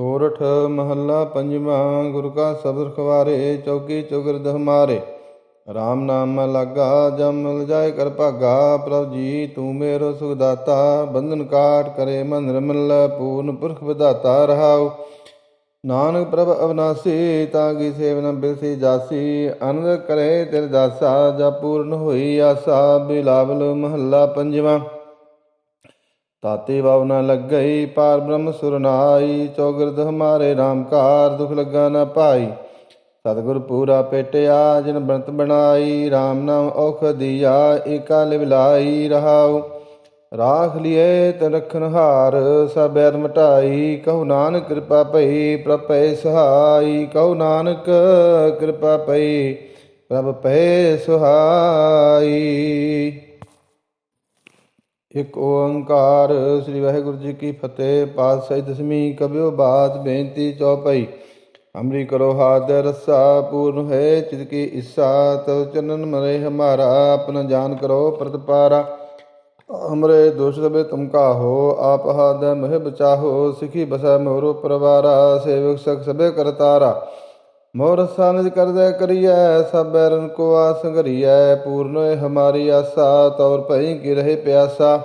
ਸੋਰਠ ਮਹੱਲਾ ਪੰਜਵਾਂ, ਗੁਰੂ ਕਾ ਸਬਦ ਖਵਾਰੇ, ਚੌਕੀ ਚੁਗਰਦ ਹਮਾਰੇ RAM ਨਾਮ ਲਾਗਾ, ਜਮ ਮਿਲ ਜਾਏ ਕਰ ਭਾਗਾ, ਪ੍ਰਭ ਜੀ ਤੂੰ ਮੇਰੋ ਸੁਖ ਦਾਤਾ, ਬੰਧਨ ਕਾਟ ਕਰੇ ਮਨ ਰਮਲ ਪੂਰਨ ਪੁਰਖ ਵਿਦਾਤਾ ਰਹਾਉ। ਨਾਨਕ ਪ੍ਰਭ ਅਵਨਾਸੀ, ਤਾਂ ਕੀ ਸੇਵਨ ਬਿਲਸੀ ਜਾਸੀ, ਅਨੰਦ ਕਰੇ ਤੇਰੇ ਦਾਸਾ ਜਾ ਪੂਰਨ ਹੋਈ ਆਸਾ, ਬਿਲਾਵਲ ਮਹੱਲਾ ਪੰਜਵਾਂ। ਤਾਤੇ ਬਾਵ ਨਾ ਲੱਗਈ, ਪਾਰ ਬ੍ਰਹਮ ਸੁਰਨਾਈ ਚੌਗਿਰਦ ਹਮਾਰੇ ਰਾਮਕਾਰ ਦੁਖ ਲੱਗਾ ਨਾ ਪਾਈ। ਸਤਿਗੁਰ ਪੂਰਾ ਪੇਟਿਆ, ਜਿਨ ਬੰਤ ਬਣਾਈ RAM ਨਾਮ ਔਖ ਦੀਆ, ਏਕਾ ਲਿਵ ਰਹਾਉ। ਰਾਖ ਲਿਏ ਤੇ ਰਖਨ ਹਾਰ, ਸਭ ਬੈਰ ਮਟਾਈ। ਕਹੂ ਨਾਨਕ ਕਿਰਪਾ ਭਈ, ਪ੍ਰਭ ਪੈ ਸਹਾਈ। ਕਹੂ ਨਾਨਕ ਕਿਰਪਾ ਭਈ, ਪ੍ਰਭ ਪੈ ਸੁਹਾਈ। ਇਕ ਓੰਕਾਰ ਸ੍ਰੀ ਵਾਹਿਗੁਰੂ ਜੀ ਕੀ ਫਤਿਹ। ਪਾਤਸ਼ਾਹੀ ਦਸਵੀਂ ਕਬਿਓ ਬਾਤ ਬੇਨਤੀ ਚੌਪਈ। ਅਮਰੀ ਕਰੋ ਹਾਦ ਰਸਾ, ਪੂਰਨ ਹੈ ਚਿਤ ਕੀ ਇਸਾ ਤਉ ਚਨਨ ਮਰੇ ਹਮਾਰਾ ਆਪਨ ਜਾਨ ਕਰੋ ਪ੍ਰਤਪਾਰਾ। ਹਮਰੇ ਦੋਸ਼ ਸਬੇ ਤੁਮ ਕਾਹੋ ਆਪ ਹਾਦ ਮਹਿ ਬਚਾਹੋ, ਸਿਖੀ ਬਸਾ ਮੋਰੋ ਪਰਵਾਰਾ, ਸੇਵਕ ਸਖ ਸਭੇ ਕਰਤਾਰਾ। ਮੋਰ ਸਾਨਿਜ ਕਰਦੈ ਕਰੀਐ, ਸਭ ਬੈਰਨ ਕੋ ਆਸ ਘਰੀਐ, ਪੂਰਨ ਹੈ ਹਮਾਰੀ ਆਸਾ, ਤੌਰ ਭਈ ਕੀ ਰਹੇ ਪਿਆਸਾ।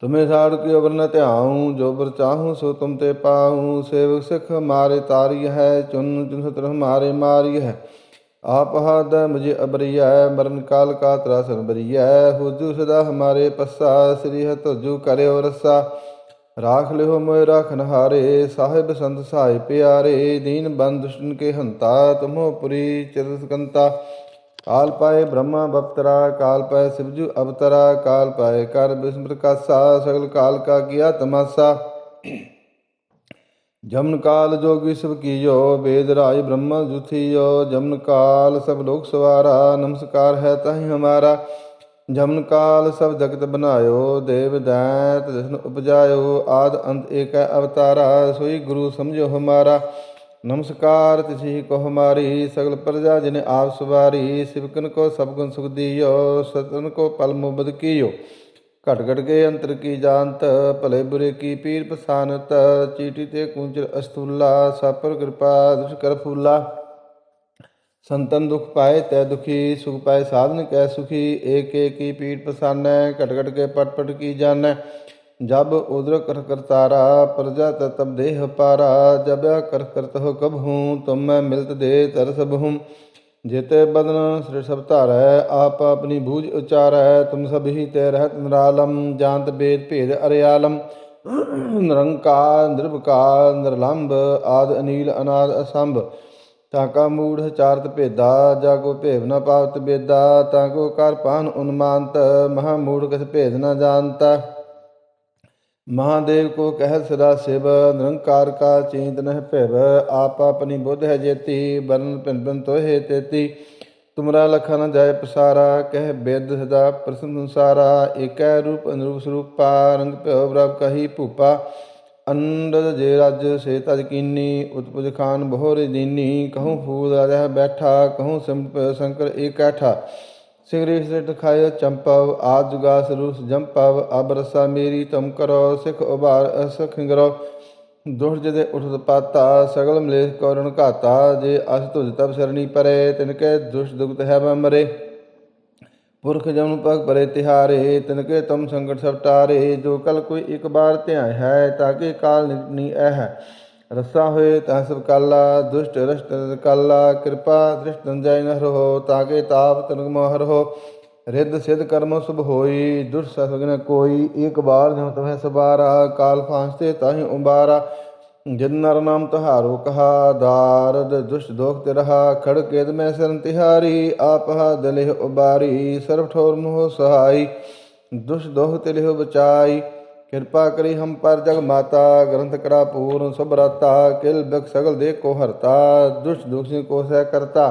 ਤੁਮੇ ਸਾੜ ਕੀ ਅਵਰ ਨ ਧਿਆਉ, ਜੋ ਬਰ ਚਾਹੂੰ ਸੋ ਤੁਮ ਤੇ ਪਾਉ। ਸੇਵਕ ਸਿਖ ਮਾਰੇ ਤਾਰੀ ਹੈ, ਚੁਨ ਚੁਨ ਸਤਰ ਹਮਾਰੇ ਮਾਰੀ ਹੈ। ਆਪ ਹਦ ਮੁਝੇ ਅਬਰੀਐ, ਮਰਨ ਕਾਲ ਕਾ ਤਰਾਸਨ ਬਰੀਐ। ਹੁਜੂ ਸਦਾ ਹਮਾਰੇ ਪੱਸਾ, ਸ੍ਰੀ ਹਤਜੂ ਕਰਿਓ ਰਸਾ। ਰਾਖ ਲਿਓ ਮੋਇ ਰਾਖਨ ਹਾਰੇ, ਸਾਹਿਬ ਸੰਤ ਸਹਾਇ ਪਿਆਰੇ, ਦੀਨ ਬੰਦ ਦੁਸ਼ਟਨ ਕੇ ਹੰਤਾ, ਤੁਮੋ ਪੁਰੀ ਚਿਰਸਕੰਤਾ ਕਾਲ ਪਾਏ ਬ੍ਰਹਮਾ ਬਪਤਰਾ, ਕਾਲ ਪਾਏ ਸਿਵਜੂ ਅਵਤਰਾ, ਕਾਲ ਪਾਏ ਕਰ ਬਿਸਮ ਕਾਸਾ, ਸਗਲ ਕਾਲ ਕਾ ਕੀਆ ਤਮਾਸਾ। ਜਮਨ ਕਾਲ ਜੋਗੀ ਸਭ ਕੀਜੋ ਵੇਦ ਰਾਜ ਬ੍ਰਹਮਾ ਜੁਥੀਓ। ਜਮਨ ਕਾਲ ਸਭ ਲੋਕ ਸਵਾਰਾ, ਨਮਸਕਾਰ ਹੈ ਤਾਹੀ ਹਮਾਰਾ। ਜਮਨ ਕਾਲ ਸਭ ਜਗਤ ਬਨਾਇਓ ਦੇਵ ਦੈਤ ਜਿਸਨ ਉਪਜਾਇਓ, ਆਦ ਅੰਤ ਏਕੈ ਅਵਤਾਰਾ, ਸੋਈ ਗੁਰੂ ਸਮਝੋ ਹਮਾਰਾ। ਨਮਸਕਾਰ ਤਿਸੀ ਕੋ ਹਮਾਰੀ, ਸਗਲ ਪ੍ਰਜਾ ਜਿਨ ਆਪ ਸਵਾਰੀ ਸਿਵਕਨ ਕੋ ਸਭ ਗੁਣ ਸੁਖ ਦੀਓ, ਸਤਨ ਕੋ ਪਲ ਮੁਬਦ ਕੀਓ। ਘਟ ਘਟ ਕੇ ਅੰਤਰ ਕੀ ਜਾਣਤ, ਭਲੇ ਬੁਰੇ ਕੀ ਪੀਰ ਪਸਾਨਤ, ਚੀਟੀ ਤੇ ਕੁੰਚਰ ਅਸਤੂਲਾ ਸਾਪਰ ਕਿਰਪਾ ਦੁਸ਼ ਕਰ ਫੂਲਾ। ਸੰਤਨ ਦੁਖ ਪਾਏ, ਤੈ ਦੁਖੀ ਸੁਖ ਪਾਏ, ਸਾਧਨ ਕੈ ਸੁਖੀ, ਏਕ ਏਕ ਕੀ ਪੀੜ ਪਸਾਨੈ, ਘਟ ਘਟ ਕੇ ਪਟ ਪਟ ਕੀ ਜਾਣੈ। ਜਬ ਉਦਰ ਕਰ ਕਰਤਾਰਾ ਪ੍ਰਜਾ ਤਬ ਦੇਹ ਪਾਰਾ ਜਬ ਕਰ ਕਰਤ ਹੋ ਕਬ ਹੂੰ, ਤੁਮ ਮੈਂ ਮਿਲਤ ਦੇ ਤਰ ਸਭ ਹੂੰ। ਜਿਤੇ ਬਦਨ ਸ੍ਰਿ ਸਭ ਧਾਰੈ, ਆਪ ਆਪਣੀ ਬੂਝ ਉਚਾਰੈ, ਤੁਮ ਸਭ ਹੀ ਤੇ ਰਹਿਤ ਨਿਰਾਲਮ, ਜਾਣਤ ਬੇਦ ਭੇਦ ਅਰਿਆਲਮ। ਨਿਰੰਕਾਰ, ਨਿਰਭਕਾਰ, ਨਿਰਲੰਭ, ਆਦ ਅਨੀਲ, ਅਨਾਦ ਅਸੰਭ। ਤਾਂ ਕਾ ਮੂੜ ਚਾਰਤ ਭੇਦਾ, ਜਾ ਕੋ ਭੇਵ ਨ ਪਾਵਤ ਬੇਦਾ, ਤਾਂ ਕੋ ਕਰ ਪਾਨ ਉਨਮਾਨਤ, ਮਹਾ ਮੂੜ ਕਿਸ ਭੇਦ ਨ ਜਾਣਤਾ। ਮਹਾਦੇਵ ਕੋ ਕਹਿ ਸਦਾ ਸਿਵ, ਨਿਰੰਕਾਰ ਕਾ ਚੀਂਤ ਨਹਿ ਭਿਵ, ਆਪ ਆਪਣੀ ਬੁੱਧ ਹੈ ਜੇਤੀ ਬਰਨ ਪਿੰਨ ਪਿੰਨ ਤੋਹੇ ਤੇਤੀ। ਤੁਮਰਾ ਲਖਾ ਨ ਜਾਏ ਪਸਾਰਾ, ਕਹਿ ਬੇਦ ਸਦਾ ਪ੍ਰਸੰਨ ਸੰਸਾਰਾ, ਏਕੈ ਰੂਪ ਅਨਰੂਪ ਸਰੂਪਾ, ਰੰਗ ਭਿਓ ਪ੍ਰਭ ਕਹੀ ਭੂਪਾ। ਅੰਡਦ ਜੇ ਰਜ ਸੇ ਤਜ ਕੀਨੀ, ਉਤਪੁਜ ਖਾਨ ਬਹੋਰੇ ਦੀਨੀ, ਕਹੂੰ ਫੂਲ ਰਾਜਾ ਬੈਠਾ, ਕਹੂੰ ਸਿੰਪ ਸ਼ੰਕਰ ਏਕੈਠਾ ਸਿਗਰੇ ਸਿਟ ਖਾਇ ਚੰਪਵ, ਆਦ ਜੁਗਾ ਸਰੂਸ ਜੰਪਵ, ਅਬ ਰਸਾ ਮੇਰੀ ਤਮ ਕਰੋ, ਸਿਖ ਉਬਾਰ ਅਸਖਿੰਗਰੋ ਗਰੋ ਦੁਖ ਜਦੇ ਉਠਤ ਪਾਤਾ ਸਗਲ ਮਲੇਖ ਕਰਣ ਘਾਤਾ, ਜੇ ਅਸ ਤੁਜ ਤਬ ਸਰਣੀ ਪਰੇ, ਤਿਨ ਤਿਨਕੇ ਦੁਸ਼ ਦੁਗਤ ਹੈ ਮਰੇ। ਪੁਰਖ ਜਨ ਪਗ ਭਰੇ ਤਿਹਾਰੇ, ਤਿਨਕੇ ਤਮ ਸੰਕਟ ਸਭ ਟਾਰੇ, ਜੋ ਕਲ ਕੋਈ ਇੱਕ ਬਾਰ ਧਿਆਇ ਹੈ ਤਾਕੇ ਕਾਲ ਨਿਕਨੀ ਐ ਰਸਾ ਹੋਏ ਤਾਂ ਸਭ ਕਾਲਾ, ਦੁਸ਼ਟ ਰਸ਼ਟ ਕਾਲਾ, ਕਿਰਪਾ ਦ੍ਰਿਸ਼ਟ ਜੈ ਨ ਰਹੋ ਤਾਕੇ ਤਾਪ ਤਨਕ ਮੋਹਰ ਹੋ ਰਿੱਧ ਸਿਧ ਕਰਮ ਸੁਭ ਹੋਈ ਦੁਰਸ ਸਗਨ ਕੋਈ, ਇੱਕ ਬਾਰ ਜਿਉ ਤਮੈ ਸਬਾਰਾ, ਕਾਲ ਫਾਂਸਤੇ ਤਾਹੀ ਉਬਾਰਾ। ਜਿਨ ਨਰ ਨਾਮ ਤਹਾਰੋ ਕਹਾ ਦਾਰਦ ਦੁਸ਼ਟ ਦੋਖ ਤੇ ਰਹਾ ਖੜ ਕੇਦ ਮੈਂ ਸਰਨ ਤਿਹਾਰੀ, ਆਪ ਦਲਿਹ ਉਬਾਰੀ ਸਰਬ ਠੋਰ ਮੋਹ ਸਹਾਈ, ਦੁਸ਼ਟ ਦੋਖ ਤੇ ਲਿਹੁ ਬਚਾਈ, ਕਿਰਪਾ ਕਰੀ ਹਮ ਪਰ ਜਗ ਮਾਤਾ, ਗ੍ਰੰਥ ਕਰਾ ਪੂਰਨ ਸਭ ਰਤਾ, ਕਿਲ ਬਿਕ ਸਗਲ ਦੇ ਕੋ ਹਰਤਾ ਦੁਸ਼ ਦੁਖ ਸਿ ਕੋ ਸਹਿ ਕਰਤਾ।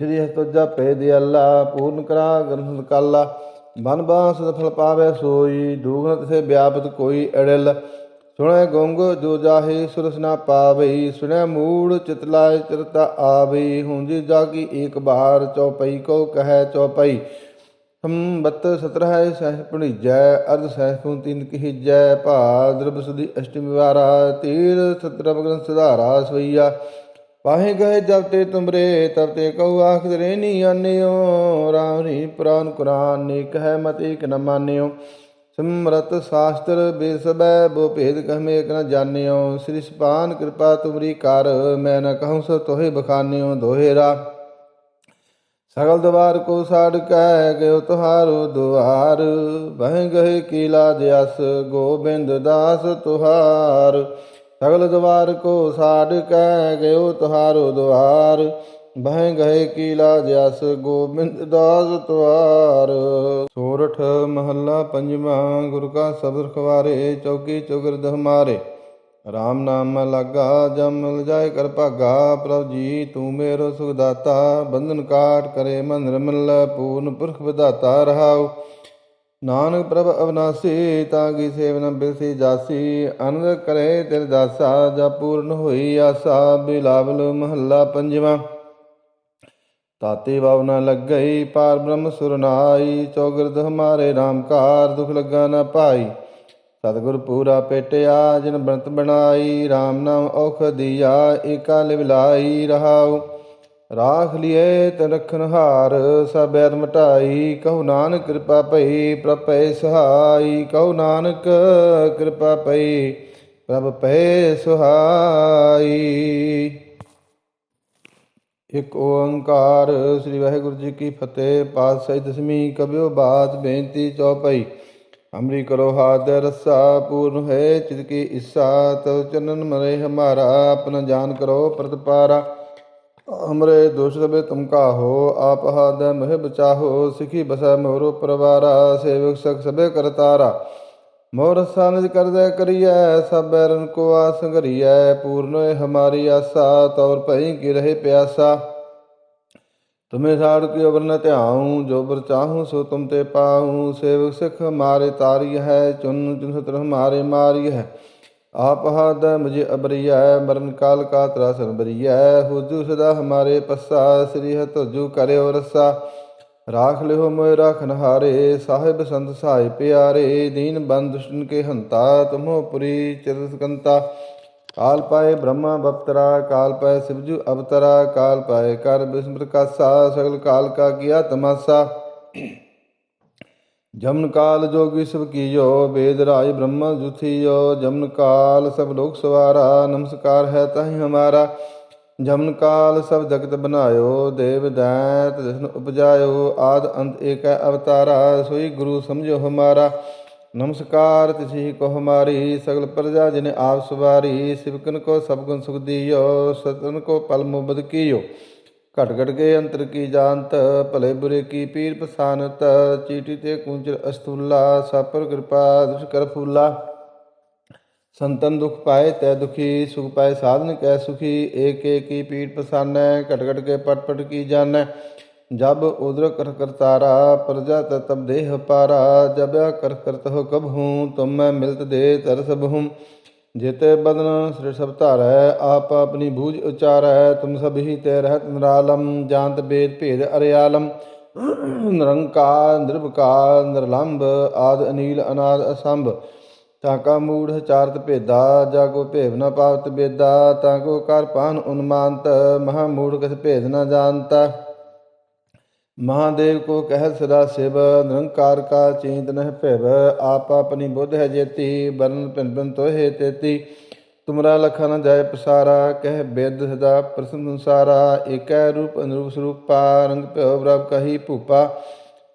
ਸ੍ਰੀ ਹਸਤਜਾ ਪੇ ਦੇ ਅੱਲਾ, ਪੂਰਨ ਕਰਾ, ਗ੍ਰੰਥ ਕਾਲਾ ਮਨ ਬਾਸ ਫਲ ਪਾਵੇ ਸੋਈ ਦੂਗਨ ਤਸੇ ਵਿਆਪਤ ਕੋਈ ਅੜਿਲ ਸੁਣੈ ਗੁੰਗ ਜੋ ਜਾਹੇ ਸੁਰਸ ਨਾ ਪਾਵਈ ਸੁਣੈ ਮੂੜ ਚਿਤ ਲਾਇ ਚਿਰਤਾ ਆਵਈ ਹੁੰਜੀ ਜਾਗੀ ਏਕ ਬਾਰ ਚੌਪਈ ਕੋ ਕਹੈ ਚੌਪਈ। ਸੰਬਤ ਸਤਰਹਿ ਸਹਿ ਪੁਣੀਜੈ ਅਰਧ ਸਹਿ ਫੂੰ ਤਿੰਨ ਕਹਿਜੈ ਭਾਦਰਬ ਸੁਦੀ ਅਸ਼ਟਮੀ ਵਾਰਾ, ਤੀਰ ਸਤਰਵ ਗ੍ਰੰਥ ਸੁਧਾਰਾ ਸਵਈਆ। ਪਾਹੇ ਗਏ ਜਬ ਤੇ ਤੁਮਰੇ, ਤਬ ਤੇ ਕਉ ਆਖ ਰੇਨੀ ਆਨਿਓ, ਰਾਮ ਰੀ ਪੁਰਾਨ ਕੁਰਾਨ ਨੇ, ਕਹਿ ਮਤ ਇਕ ਨ ਮਾਨਿਓ। ਸਿਮਰਤ ਸ਼ਾਸਤਰ ਬੇਸਬੈ, ਬੋ ਭੇਦ ਕਹਮੇ ਇਕ ਨ ਜਾਣਿਓ। ਸ੍ਰੀ ਸਪਾਨ ਕਿਰਪਾ ਤੁਮਰੀ ਕਰ, ਮੈਂ ਨ ਕਹੂੰ ਸੋ ਤੋਹਿ ਬਖਾਨਿਓ ਦੋਹੇਰਾ। ਸਗਲ ਦਵਾਰ ਕੋ ਸਾੜ ਕਹਿ ਗਇਓ ਤੁਹਾਰੋ ਦੁਆਰ ਬਹਿ ਗਏ ਕੀਲਾ ਜਸ ਗੋਬਿੰਦ ਦਾਸ ਤੁਹਾਰ। ਸਗਲ ਦਵਾਰ ਕੋ ਸਾੜ ਕਹਿ ਗਇਓ ਤੁਹਾਰੋ ਦੁਆਰ ਬਹਿ ਗਏ ਕੀਲਾ ਜਸ ਗੋਬਿੰਦ ਦਾਸ ਤੁਹਾਰ ਸੋਰਠ ਮਹੱਲਾ ਪੰਜਵਾਂ, ਗੁਰੂ ਕਾ ਸਬਦ ਖਵਾਰੇ, ਚੌਕੀ ਚੁਗਰਦ ਹਮਾਰੇ ਰਾਮ ਨਾਮ ਲਾਗਾ, ਜਮ ਮਿਲ ਜਾਏ ਕਰ ਭਾਗਾ। ਪ੍ਰਭ ਜੀ, ਤੂੰ ਮੇਰੋ ਸੁਖ ਦਾਤਾ, ਬੰਧਨ ਕਾਟ ਕਰੇ ਮਨ ਨਿਰਮਲ ਪੂਰਨ ਪੁਰਖ ਵਿਦਾਤਾ ਰਹਾਉ। ਨਾਨਕ ਪ੍ਰਭ ਅਵਨਾਸੀ, ਤਾਂ ਕੀ ਸੇਵਨ ਬਿਰਸੀ ਜਾਸੀ। ਅਨੰਦ ਕਰੇ ਤੇਰੇ ਦਾਸਾ ਜਾ ਪੂਰਨ ਹੋਈ ਆਸਾ। ਬਿਲਾਵਲ ਮਹੱਲਾ ਪੰਜਵਾਂ। ਤਾਤੇ ਵਾਵ ਨ ਲੱਗਈ, ਪਾਰ ਬ੍ਰਹਮ ਸੁਰਨਾਈ ਚੌਗਰਦ ਹਮਾਰੇ ਰਾਮਕਾਰ ਦੁਖ ਲੱਗਾ ਨਾ ਪਾਈ। ਸਤਿਗੁਰ ਪੂਰਾ ਪੇਟਿਆ, ਜਿਨ ਬੰਤ ਬਣਾਈ RAM ਨਾਮ ਔਖ ਦੀਆ, ਏਕਾ ਲਿਵਲਾਈ ਰਹਾਉ। ਰਾਖ ਲਿਏ ਤਨ ਰਖਨ ਸਭ ਬੈਰ ਮਟਾਈ ਕਹੋ ਨਾਨਕ ਕਿਰਪਾ ਪਈ ਪ੍ਰਭ ਪੈ ਸਹਾਈ। ਕਹੋ ਨਾਨਕ ਕਿਰਪਾ ਪਈ ਪ੍ਰਭ ਪੈ ਸੁਹਾਈ। ਇਕ ਓੰਕਾਰ ਸ੍ਰੀ ਵਾਹਿਗੁਰੂ ਜੀ ਕੀ ਫਤਿਹ। ਪਾਤਸ਼ਾਹੀ ਦਸਵੀਂ ਕਬਿਓ ਬਾਤ ਬੇਨਤੀ ਚੌਪਈ। ਹਮਰੀ ਕਰੋ ਹਾਦ ਰਸਾ, ਪੂਰਨ ਹੈ ਚਿਤ ਕੀ ਇਸਾ ਤਉ ਚਨਨ ਮਰੇ ਹਮਾਰਾ, ਆਪਣਾ ਜਾਨ ਕਰੋ ਪ੍ਰਤਪਾਰਾ। ਹਮਰੇ ਦੋਸ਼ ਰਬੇ ਤੁਮ ਕਾਹੋ, ਆਪ ਹਾਦ ਮਹਿ ਬਚਾਹੋ, ਸਿਖੀ ਬਸਾ ਮੋਰੋ ਪਰਵਾਰਾ, ਸੇਵਕ ਸਖ ਸਭੇ ਕਰਤਾਰਾ। ਮੋਰ ਸਾਨਜ ਕਰਦੈ ਕਰੀਐ, ਸਭ ਬੈਰਨ ਕੋ ਆਸ ਸੰਗਰੀਐ ਪੂਰਨ ਹੋਏ ਹਮਾਰੀ ਆਸਾ, ਤੌਰ ਭਈ ਕੀ ਰਹੇ ਪਿਆਸਾ। ਤੁਮੇ ਸਾੜ ਕੀ ਅਵਰ ਨ ਧਿਆਉ, ਜੋ ਬਰ ਚਾਹੂੰ ਸੋ ਤੁਮ ਤੇ ਪਾਉ। ਸੇਵਕ ਸਿਖ ਮਾਰੇ ਤਾਰੀ ਹੈ ਚੁਨ ਚੁਨ ਸਤਰ ਹਮਾਰੇ ਮਾਰੀ ਹੈ ਆਪ ਹਾਦ ਮੁਝੇ ਅਬਰੀਐ, ਮਰਨ ਕਾਲ ਕਾ ਤਰਾਸਨ ਬਰੀਐ। ਹੁਜੂ ਸਦਾ ਹਮਾਰੇ ਪੱਸਾ, ਸ੍ਰੀ ਹਤਜੂ ਕਰਿਓ ਰਸਾ। ਰਾਖ ਲਿਓ ਮੋਇ ਰਾਖਨ ਹਾਰੇ ਸਾਹਿਬ ਸੰਤ ਸਹਾਇ ਪਿਆਰੇ, ਦੀਨ ਬੰਦ ਕੇ ਹੰਤਾ, ਤੁਮੋ ਪੁਰੀ ਚਿਰਸਕੰਤਾ ਕਾਲ ਪਾਏ ਬ੍ਰਹਮਾ ਬਪਤਰਾ, ਕਾਲ ਪਾਏ ਸਿਵਜੂ ਅਵਤਰਾ, ਕਾਲ ਪਾਏ ਕਰ ਬਿਸਮ ਕਾਸਾ, ਸਗਲ ਕਾਲ ਕਾ ਕੀਆ ਤਮਾਸਾ। ਜਮਨ ਕਾਲ ਜੋਗੀ ਸਭ ਕੀਜੋ, ਵੇਦ ਰਾਜ ਬ੍ਰਹਮਾ ਜੁਥੀਓ ਜਮਨ ਕਾਲ ਸਭ ਲੋਕ ਸਵਾਰਾ, ਨਮਸਕਾਰ ਹੈ ਤਾਹੀ ਹਮਾਰਾ। ਜਮਨ ਕਾਲ ਸਭ ਜਗਤ ਬਨਾਇਓ ਦੇਵ ਦੈਤ ਜਿਸਨ ਉਪਜਾਇਓ, ਆਦ ਅੰਤ ਏਕੈ ਅਵਤਾਰਾ, ਸੋਈ ਗੁਰੂ ਸਮਝੋ ਹਮਾਰਾ। ਨਮਸਕਾਰ ਤਿਸੀ ਕੋ ਹਮਾਰੀ, ਸਗਲ ਪ੍ਰਜਾ ਜਿਨ ਆਪ ਸਵਾਰੀ ਸਿਵਕਨ ਕੋ ਸਭ ਗੁਣ ਸੁਖ ਦੀਓ, ਸਤਨ ਕੋ ਪਲ ਮੁਬਦ ਕੀਓ। ਘਟ ਘਟ ਕੇ ਅੰਤਰ ਕੀ ਜਾਣਤ, ਭਲੇ ਬੁਰੇ ਕੀ ਪੀਰ ਪਸਾਨਤ, ਚੀਟੀ ਤੇ ਕੁੰਚਰ ਅਸਤੂਲਾ ਸਾਪਰ ਕਿਰਪਾ ਦੁਸ਼ ਕਰ ਫੂਲਾ। ਸੰਤਨ ਦੁਖ ਪਾਏ, ਤੈ ਦੁਖੀ, ਸੁਖ ਪਾਏ ਸਾਧਨ ਕੈ ਸੁਖੀ, ਏਕ ਏਕ ਕੀ ਪੀੜ ਪਸਾਨੈ ਘਟ ਘਟ ਕੇ ਪਟ ਪਟ ਕੀ ਜਾਣੈ। ਜਬ ਉਦਰ ਕਰ ਕਰਤਾਰਾ ਪ੍ਰਜਾ ਤਬ ਦੇਹ ਪਾਰਾ। ਜਬ ਕਰ ਕਰਤ ਹੋ ਕਬ ਹੂੰ, ਤੁਮ ਮੈਂ ਮਿਲਤ ਦੇ ਤਰ ਸਭ ਹੂੰ। ਜਿਤੇ ਬਦਨ ਸ੍ਰੀ ਸਭ ਧਾਰੈ, ਆਪ ਆਪਣੀ ਬੂਝ ਉਚਾਰੈ। ਤੁਮ ਸਭ ਹੀ ਤੇ ਰਹਿਤ ਨਿਰਾਲਮ, ਜਾਣਤ ਬੇਦ ਭੇਦ ਅਰਿਆਲਮ। ਨਿਰੰਕਾਰ ਨਿਰਭਕਾਰ ਨਿਰਲੰਭ, ਆਦ ਅਨੀਲ, ਅਨਾਦ ਅਸੰਭ। ਤਾਂ ਕਾ ਮੂੜ ਚਾਰਤ ਭੇਦਾ, ਜਾ ਕੋ ਭੇਵ ਨ ਪਾਵਤ ਬੇਦਾ, ਤਾਂ ਕੋ ਕਰ ਪਾਨ ਉਨਮਾਨਤ, ਮਹਾ ਮੂੜ ਕਸ ਭੇਦ ਨ ਜਾਣਤਾ। ਮਹਾਦੇਵ ਕੋ ਕਹਿ ਸਦਾ ਸਿਵ, ਨਿਰੰਕਾਰ ਕਾ ਚੀਂਤ ਨਹਿ ਭਿਵ, ਆਪ ਆਪਣੀ ਬੁੱਧ ਹੈ ਜੇਤੀ ਬਰਨ ਪਿੰਨ ਪਿੰਨ ਤੋਹੇ ਤੇਤੀ। ਤੁਮਰਾ ਲਖਾ ਨ ਜਾਏ ਪਸਾਰਾ, ਕਹਿ ਬੇਦ ਸਦਾ ਪ੍ਰਸੰਨ ਸੰਸਾਰਾ, ਏਕੈ ਰੂਪ ਅਨਰੂਪ ਸਰੂਪਾ, ਰੰਗ ਭਇਓ ਬ੍ਰਭ ਕਹੀ ਭੂਪਾ।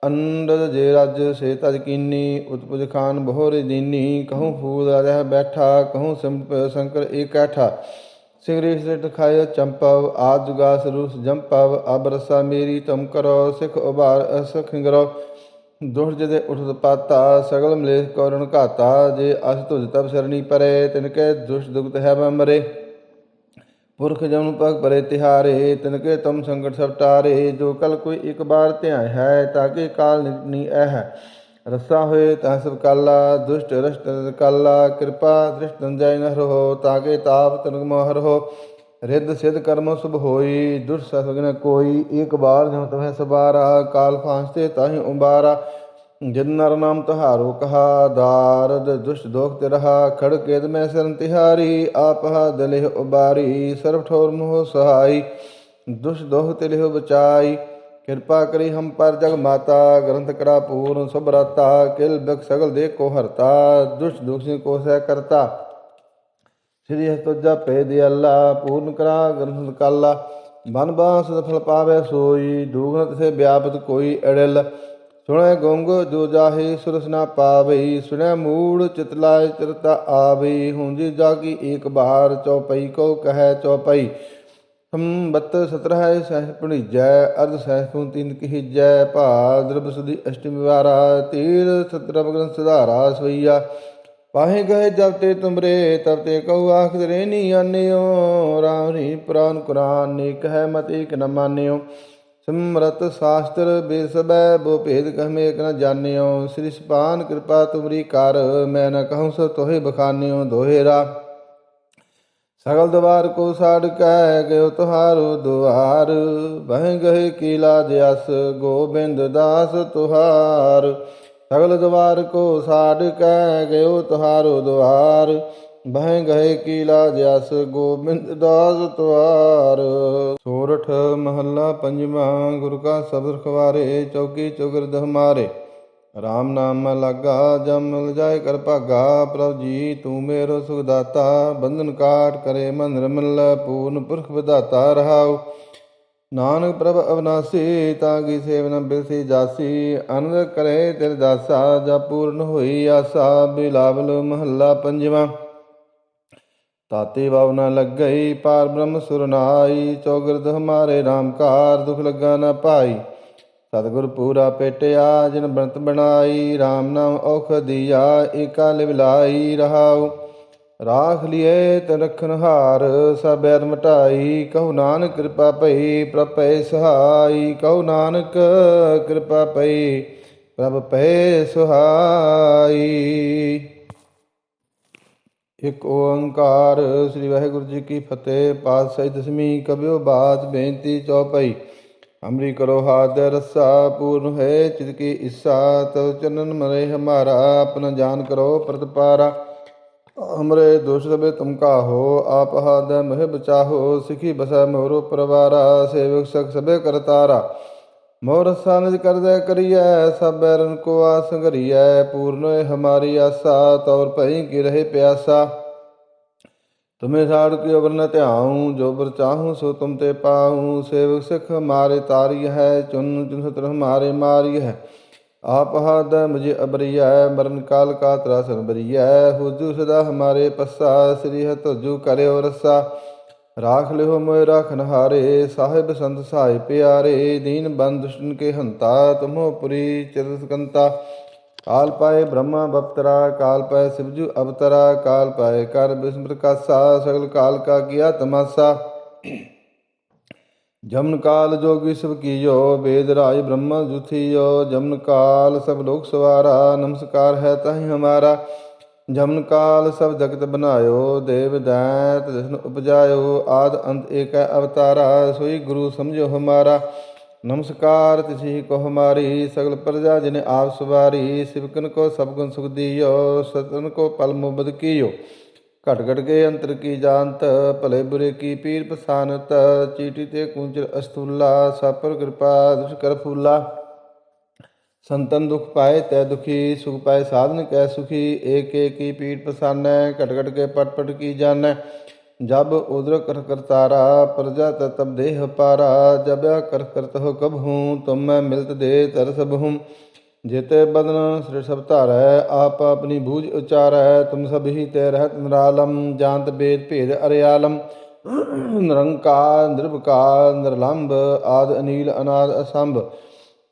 ਅੰਡਦ ਜੇ ਰਜ ਸੇ ਤਜ ਕੀਨੀ, ਉਤਪੁਜ ਖਾਨ ਬਹੋਰ ਦੀਨੀ, ਕਹੂੰ ਫੂਲ ਰਹਿ ਬੈਠਾ, ਕਹੂੰ ਸੰਪ ਸ਼ੰਕਰ ਏਕੈਠਾ ਸਿਗਰੀ ਸਿਟ ਖਾਇ ਚੰਪਵ, ਆਦ ਜੁਗਾਸ ਰੂਸ ਜੰਪਵ, ਅਬ ਰਸਾ ਮੇਰੀ ਤੁਮ ਕਰੋ, ਸਿਖ ਉਬਾਰ ਅਸਖ ਕਰੋ ਦੁਖ ਜਦੇ ਉਠਤ ਪਾਤਾ ਸਗਲ ਮਲੇਸ਼ ਕਰਣ ਘਾਤਾ, ਜੇ ਅਸ ਤੁਜ ਤਬ ਸਰਣੀ ਪਰੇ, ਤਿਨ ਕੇ ਦੁਸ਼ ਦੁਖਤ ਹੈ ਮੈਂ ਮਰੇ। ਪੁਰਖ ਜਨ ਪਗ ਭਰੇ ਤਿਹਾਰੇ ਤਿਨ ਕੇ ਤਮ ਸੰਕਟ ਸਭ ਟਾਰੇ, ਜੋ ਕਲ ਕੋਈ ਇੱਕ ਬਾਰ ਧਿਆਇ ਹੈ, ਤਾਕੇ ਕਾਲ ਨਿਕਨੀ ਐ ਰਸਾ ਹੋਏ ਤਾਂ ਸਭ ਕਾਲਾ, ਦੁਸ਼ਟ ਰਸ਼ਟ ਕਾਲਾ, ਕਿਰਪਾ ਦ੍ਰਿਸ਼ਟ ਜੈ ਹੋ ਰਹੋ, ਤਾਕੇ ਤਾਪ ਤਨਕ ਮੋਹਰ ਹੋ ਰਿੱਧ ਸਿਧ ਕਰਮ ਸੁਭ ਹੋਈ ਦੁਰ ਸਗਨ ਕੋਈ ਏਕ ਬਾਰ ਜੋ ਤਮੈ ਸਬਾਰਾ, ਕਾਲ ਫਾਂਸਤੇ ਤਾਹੀ ਉਬਾਰਾ। ਜਿਨ ਨਰ ਨਾਮ ਤਹਾਰੋ ਕਹਾ ਦਾਰਦ ਦੁਸ਼ਟ ਦੋਖ ਤੇ ਰਹਾ ਖੜ ਕੇਦ ਮੈਂ ਸਰਨ ਤਿਹਾਰੀ ਆਪਹਾ ਦਲਿਹ ਉਬਾਰੀ ਸਰਬ ਠੋਰ ਮੋਹ ਸਹਾਈ ਦੁਸ਼ਟ ਦੋਖ ਤੇ ਲਿਹੁ ਬਚਾਈ ਕਿਰਪਾ ਕਰੀ ਹਮ ਪਰ ਜਗ ਮਾਤਾ ਗ੍ਰੰਥ ਕਰਾ ਪੂਰਨ ਸਭ ਰਤਾ ਕਿਲ ਬਿਕ ਸਗਲ ਦੇ ਕੋ ਹਰਤਾ ਦੁਸ਼ਟ ਦੁਖ ਸਿ ਕੋ ਸਹਿ ਕਰਤਾ ਸ੍ਰੀ ਹਰਿ ਤੁਜਾ ਪੈ ਦੇ ਅੱਲਾ ਪੂਰਨ ਕਰਾ ਗ੍ਰੰਥ ਕਾਲਾ ਬਨ ਬਾਸ ਫਲ ਪਾਵੇ ਸੋਈ ਦੂਗਨ ਤਸੇ ਵਿਆਪਤ ਕੋਈ ਅੜਲ ਸੁਣੈ ਗੰਗ ਜੋ ਜਾਹੇ ਸੁਰਸ ਨਾ ਪਾਵਈ ਸੁਣੈ ਮੂੜ ਚਿਤ ਲਾਇ ਚਿਰਤਾ ਆਵਈ ਹੁੰਜੀ ਜਾਗੀ ਏਕ ਬਾਰ ਚੌਪਈ ਕੋ ਕਹੈ ਚੌਪਈ ਸੰਬਤ ਸਤਰਹ ਸਹਿ ਭਣੀਜੈ, ਅਰਧ ਸਹਿ ਕੂ ਤਿੰਨ ਕਹਿਜੈ ਭਾਦਰਬ ਸੁਦੀ ਅਸ਼ਟਮੀ ਵਾਰਾ, ਤੀਰ ਸਤਰਬ ਗ੍ਰੰਥ ਸੁਧਾਰਾ ਸਵਈਆ। ਪਾਹੇ ਗਏ ਜਬ ਤੇ ਤੁਮਰੇ, ਤਬ ਤੇ ਕਉ ਆਖ ਰੇਨੀ ਆਨਿਓ, ਰਾਮ ਰੀ ਪ੍ਰਾਨ ਕੁਰਾਨ ਨੇ, ਕਹਿ ਮਤ ਏਕ ਨ ਮਾਨਿਓ। ਸਿਮਰਤ ਸ਼ਾਸਤਰ ਬੇਸਬੈ ਬੋ ਭੇਦ ਕਹਮੇ ਏਕ ਨ ਜਾਣਿਓ। ਸ੍ਰੀ ਸੁਪਾਨ ਕਿਰਪਾ ਤੁਮਰੀ ਕਰ, ਮੈਂ ਨ ਕਹੂੰ ਸੋ ਤੋਹਿ ਬਖਾਨਿਓ ਦੋਹੇਰਾ। ਸਗਲ ਦਵਾਰ ਕੋ ਸਾੜ ਕਹਿ ਗਇਓ ਤੁਹਾਰੋ ਦੁਆਰ। ਬਹਿ ਗਏ ਕੀਲਾ ਜਸ ਗੋਬਿੰਦ ਦਾਸ ਤੁਹਾਰ। ਸਗਲ ਦਵਾਰ ਕੋ ਸਾੜ ਕਹਿ ਗਇਓ ਤੁਹਾਰੋ ਦੁਆਰ। ਬਹਿ ਗਏ ਕੀਲਾ ਜਸ ਗੋਬਿੰਦ ਦਾਸ ਤੁਹਾਰ ਸੋਰਠ ਮਹੱਲਾ ਪੰਜਵਾਂ, ਗੁਰੂ ਕਾ ਸਬਦ ਖਵਾਰੇ, ਚੌਕੀ ਚੁਗਰਦ ਹਮਾਰੇ ਰਾਮ ਨਾਮ ਲਾਗਾ, ਜਮ ਮਿਲ ਜਾਏ ਕਰ ਭਾਗਾ। ਪ੍ਰਭ ਜੀ, ਤੂੰ ਮੇਰੋ ਸੁਖ ਦਾਤਾ। ਬੰਧਨ ਕਾਟ ਕਰੇ ਮਨ ਰਮਲ ਪੂਰਨ ਪੁਰਖ ਵਿਦਾਤਾ ਰਹਾਉ। ਨਾਨਕ ਪ੍ਰਭ ਅਵਨਾਸੀ, ਤਾਂ ਕੀ ਸੇਵਨ ਬਿਲਸੀ ਜਾਸੀ। ਅਨੰਦ ਕਰੇ ਤੇਰੇ ਦਾਸਾ ਜਾ ਪੂਰਨ ਹੋਈ ਆਸਾ। ਬਿਲਾਵਲ ਮਹੱਲਾ ਪੰਜਵਾਂ। ਤਾਤੇ ਬਾਵ ਨਾ ਲੱਗਈ, ਪਾਰ ਬ੍ਰਹਮ ਸੁਰਨਾਈ ਚੌਗਰਦ ਹਮਾਰੇ ਰਾਮਕਾਰ ਦੁਖ ਲੱਗਾ ਨਾ ਪਾਈ। ਸਤਿਗੁਰ ਪੂਰਾ ਪੇਟਿਆ, ਜਿਨ ਬੰਤ ਬਣਾਈ RAM ਨਾਮ ਔਖ ਦੀਆ, ਏਕਾ ਲਿਵ ਲਾਈ ਰਹਾਉ। ਰਾਖ ਲਿਏ ਤ ਰਖਨ ਹਾਰ, ਸਭ ਐਰ ਮਟਾਈ। ਕਹੂ ਨਾਨਕ ਕਿਰਪਾ ਭਈ, ਪ੍ਰਭ ਪੈ ਸਹਾਈ। ਕਹੂ ਨਾਨਕ ਕਿਰਪਾ ਭਈ, ਪ੍ਰਭ ਪੈ ਸੁਹਾਈ। ਇਕ ਓੰਕਾਰ ਸ੍ਰੀ ਵਾਹਿਗੁਰੂ ਜੀ ਕੀ ਫਤਿਹ। ਪਾਤਸ਼ਾਹੀ ਦਸਵੀਂ ਕਬਿਓ ਬਾਤ ਬੇਨਤੀ ਚੌਪਈ। ਅਮਰੀ ਕਰੋ ਹਾਦ ਰਸਾ, ਪੂਰਨ ਹੈ ਚਿਤ ਕੀ ਇਸਾ ਤਉ ਚਨਨ ਮਰੇ ਹਮਾਰਾ ਆਪਨ ਜਾਨ ਕਰੋ ਪ੍ਰਤਪਾਰਾ। ਹਮਰੇ ਦੋਸ਼ ਸਬੇ ਤੁਮ ਕਾਹੋ ਆਪ ਹਾਦ ਮਹਿ ਬਚਾਹੋ, ਸਿਖੀ ਬਸੈ ਮੋਰੋ ਪਰਵਾਰਾ, ਸੇਵਕ ਸਖ ਸਭੇ ਕਰਤਾਰਾ। ਮੋਰ ਸਾਨਜ ਕਰਦੈ ਕਰੀਐ, ਸਭ ਬੈਰਨ ਕੋ ਆਸ ਘਰੀਐ, ਪੂਰਨ ਹੈ ਹਮਾਰੀ ਆਸਾ, ਤੌਰ ਭਈ ਕੀ ਰਹੇ ਪਿਆਸਾ। ਤੁਮੇ ਸਾੜ ਕੀ ਅਵਰ ਨ ਧਿਆਉ, ਜੋ ਬਰ ਚਾਹੂੰ ਸੋ ਤੁਮ ਤੇ ਪਾਉ। ਸੇਵਕ ਸਿਖ ਮਾਰੇ ਤਾਰੀ ਹੈ, ਚੁਨ ਚੁਨ ਸਤਰ ਹਮਾਰੇ ਮਾਰੀ ਹੈ। ਆਪ ਹਦ ਮੁਝੇ ਅਬਰੀਐ ਮਰਨ ਕਾਲ ਕਾ ਤਰਾਸਨ ਬਰੀਐ। ਹੁਜੂ ਸਦਾ ਹਮਾਰੇ ਪੱਸਾ, ਸ੍ਰੀ ਹਤ ਹੁਜੂ ਕਰਿਓ ਰਸਾ। ਰਾਖ ਲਿਓ ਮੋਇ ਰਾਖਨ ਹਾਰੇ, ਸਾਹਿਬ ਸੰਤ ਸਹਾਇ ਪਿਆਰੇ, ਦੀਨ ਬੰਦ ਕੇ ਹੰਤਾ, ਤੁਮੋ ਪੁਰੀ ਚਿਰਤ ਕਾਲ ਪਾਏ ਬ੍ਰਹਮਾ ਬਪਤਰਾ, ਕਾਲ ਪਾਏ ਸਿਵਜੂ ਅਵਤਰਾ, ਕਾਲ ਪਾਏ ਕਰ ਬਿਸਮ ਕਾਸਾ, ਸਗਲ ਕਾਲ ਕਾ ਕੀਆ ਤਮਾਸਾ। ਜਮਨ ਕਾਲ ਜੋਗੀ ਸਭ ਕੀਜੋ ਵੇਦ ਰਾਜ ਬ੍ਰਹਮਾ ਜੁਥੀਓ। ਜਮਨ ਕਾਲ ਸਭ ਲੋਕ ਸਵਾਰਾ, ਨਮਸਕਾਰ ਹੈ ਤਾਹੀ ਹਮਾਰਾ। ਜਮਨ ਕਾਲ ਸਭ ਜਗਤ ਬਨਾਇਓ ਦੇਵ ਦੈਤ ਜਿਸਨ ਉਪਜਾਇਓ, ਆਦ ਅੰਤ ਏਕ ਅਵਤਾਰਾ, ਸੋਈ ਗੁਰੂ ਸਮਝੋ ਹਮਾਰਾ। ਨਮਸਕਾਰ ਤਿਸੀ ਕੋ ਹਮਾਰੀ, ਸਗਲ ਪ੍ਰਜਾ ਜਿਨ ਆਪ ਸਵਾਰੀ ਸਿਵਕਨ ਕੋ ਸਭ ਗੁਣ ਸੁਖ ਦੀਓ, ਸਤਨ ਕੋ ਪਲ ਮੁਬਦ ਕੀਓ। ਘਟ ਘਟ ਕੇ ਅੰਤਰ ਕੀ ਜਾਣਤ, ਭਲੇ ਬੁਰੇ ਕੀ ਪੀਰ ਪਸਾਨਤ, ਚੀਟੀ ਤੇ ਕੁੰਚਰ ਅਸਤੂਲਾ ਸਾਪਰ ਕਿਰਪਾ ਦੁਸ਼ ਕਰ ਫੂਲਾ। ਸੰਤਨ ਦੁਖ ਪਾਏ, ਤੈ ਦੁਖੀ ਸੁਖ ਪਾਏ, ਸਾਧਨ ਕੈ ਸੁਖੀ, ਏਕ ਏਕ ਕੀ ਪੀਰ ਪਸਾਨੈ, ਘਟ ਘਟ ਕੇ ਪਟ ਪਟ ਕੀ ਜਾਣੈ। ਜਬ ਉਦਰ ਕਰ ਕਰਤਾਰਾ ਪ੍ਰਜਾ ਤਬ ਦੇਹ ਪਾਰਾ ਜਬ ਕਰ ਕਰਤ ਹੋ ਕਬ ਹੂੰ ਤੁਮ ਮੈਂ ਮਿਲਤ ਦੇ ਤਰ ਸਭ ਹੂੰ। ਜਿਤੇ ਬਦਨ ਸ੍ਰਿ ਸਭ ਧਾਰੈ, ਆਪ ਆਪਣੀ ਬੂਝ ਉਚਾਰੈ, ਤੁਮ ਸਭ ਹੀ ਤੇ ਰਹਿਤ ਨਿਰਾਲਮ, ਜਾਣਤ ਬੇਦ ਭੇਦ ਅਰਿਆਲਮ। ਨਿਰੰਕਾਰ, ਨਿਰਭਕਾਰ, ਨਿਰਲੰਭ, ਆਦ ਅਨੀਲ, ਅਨਾਦ ਅਸੰਭ।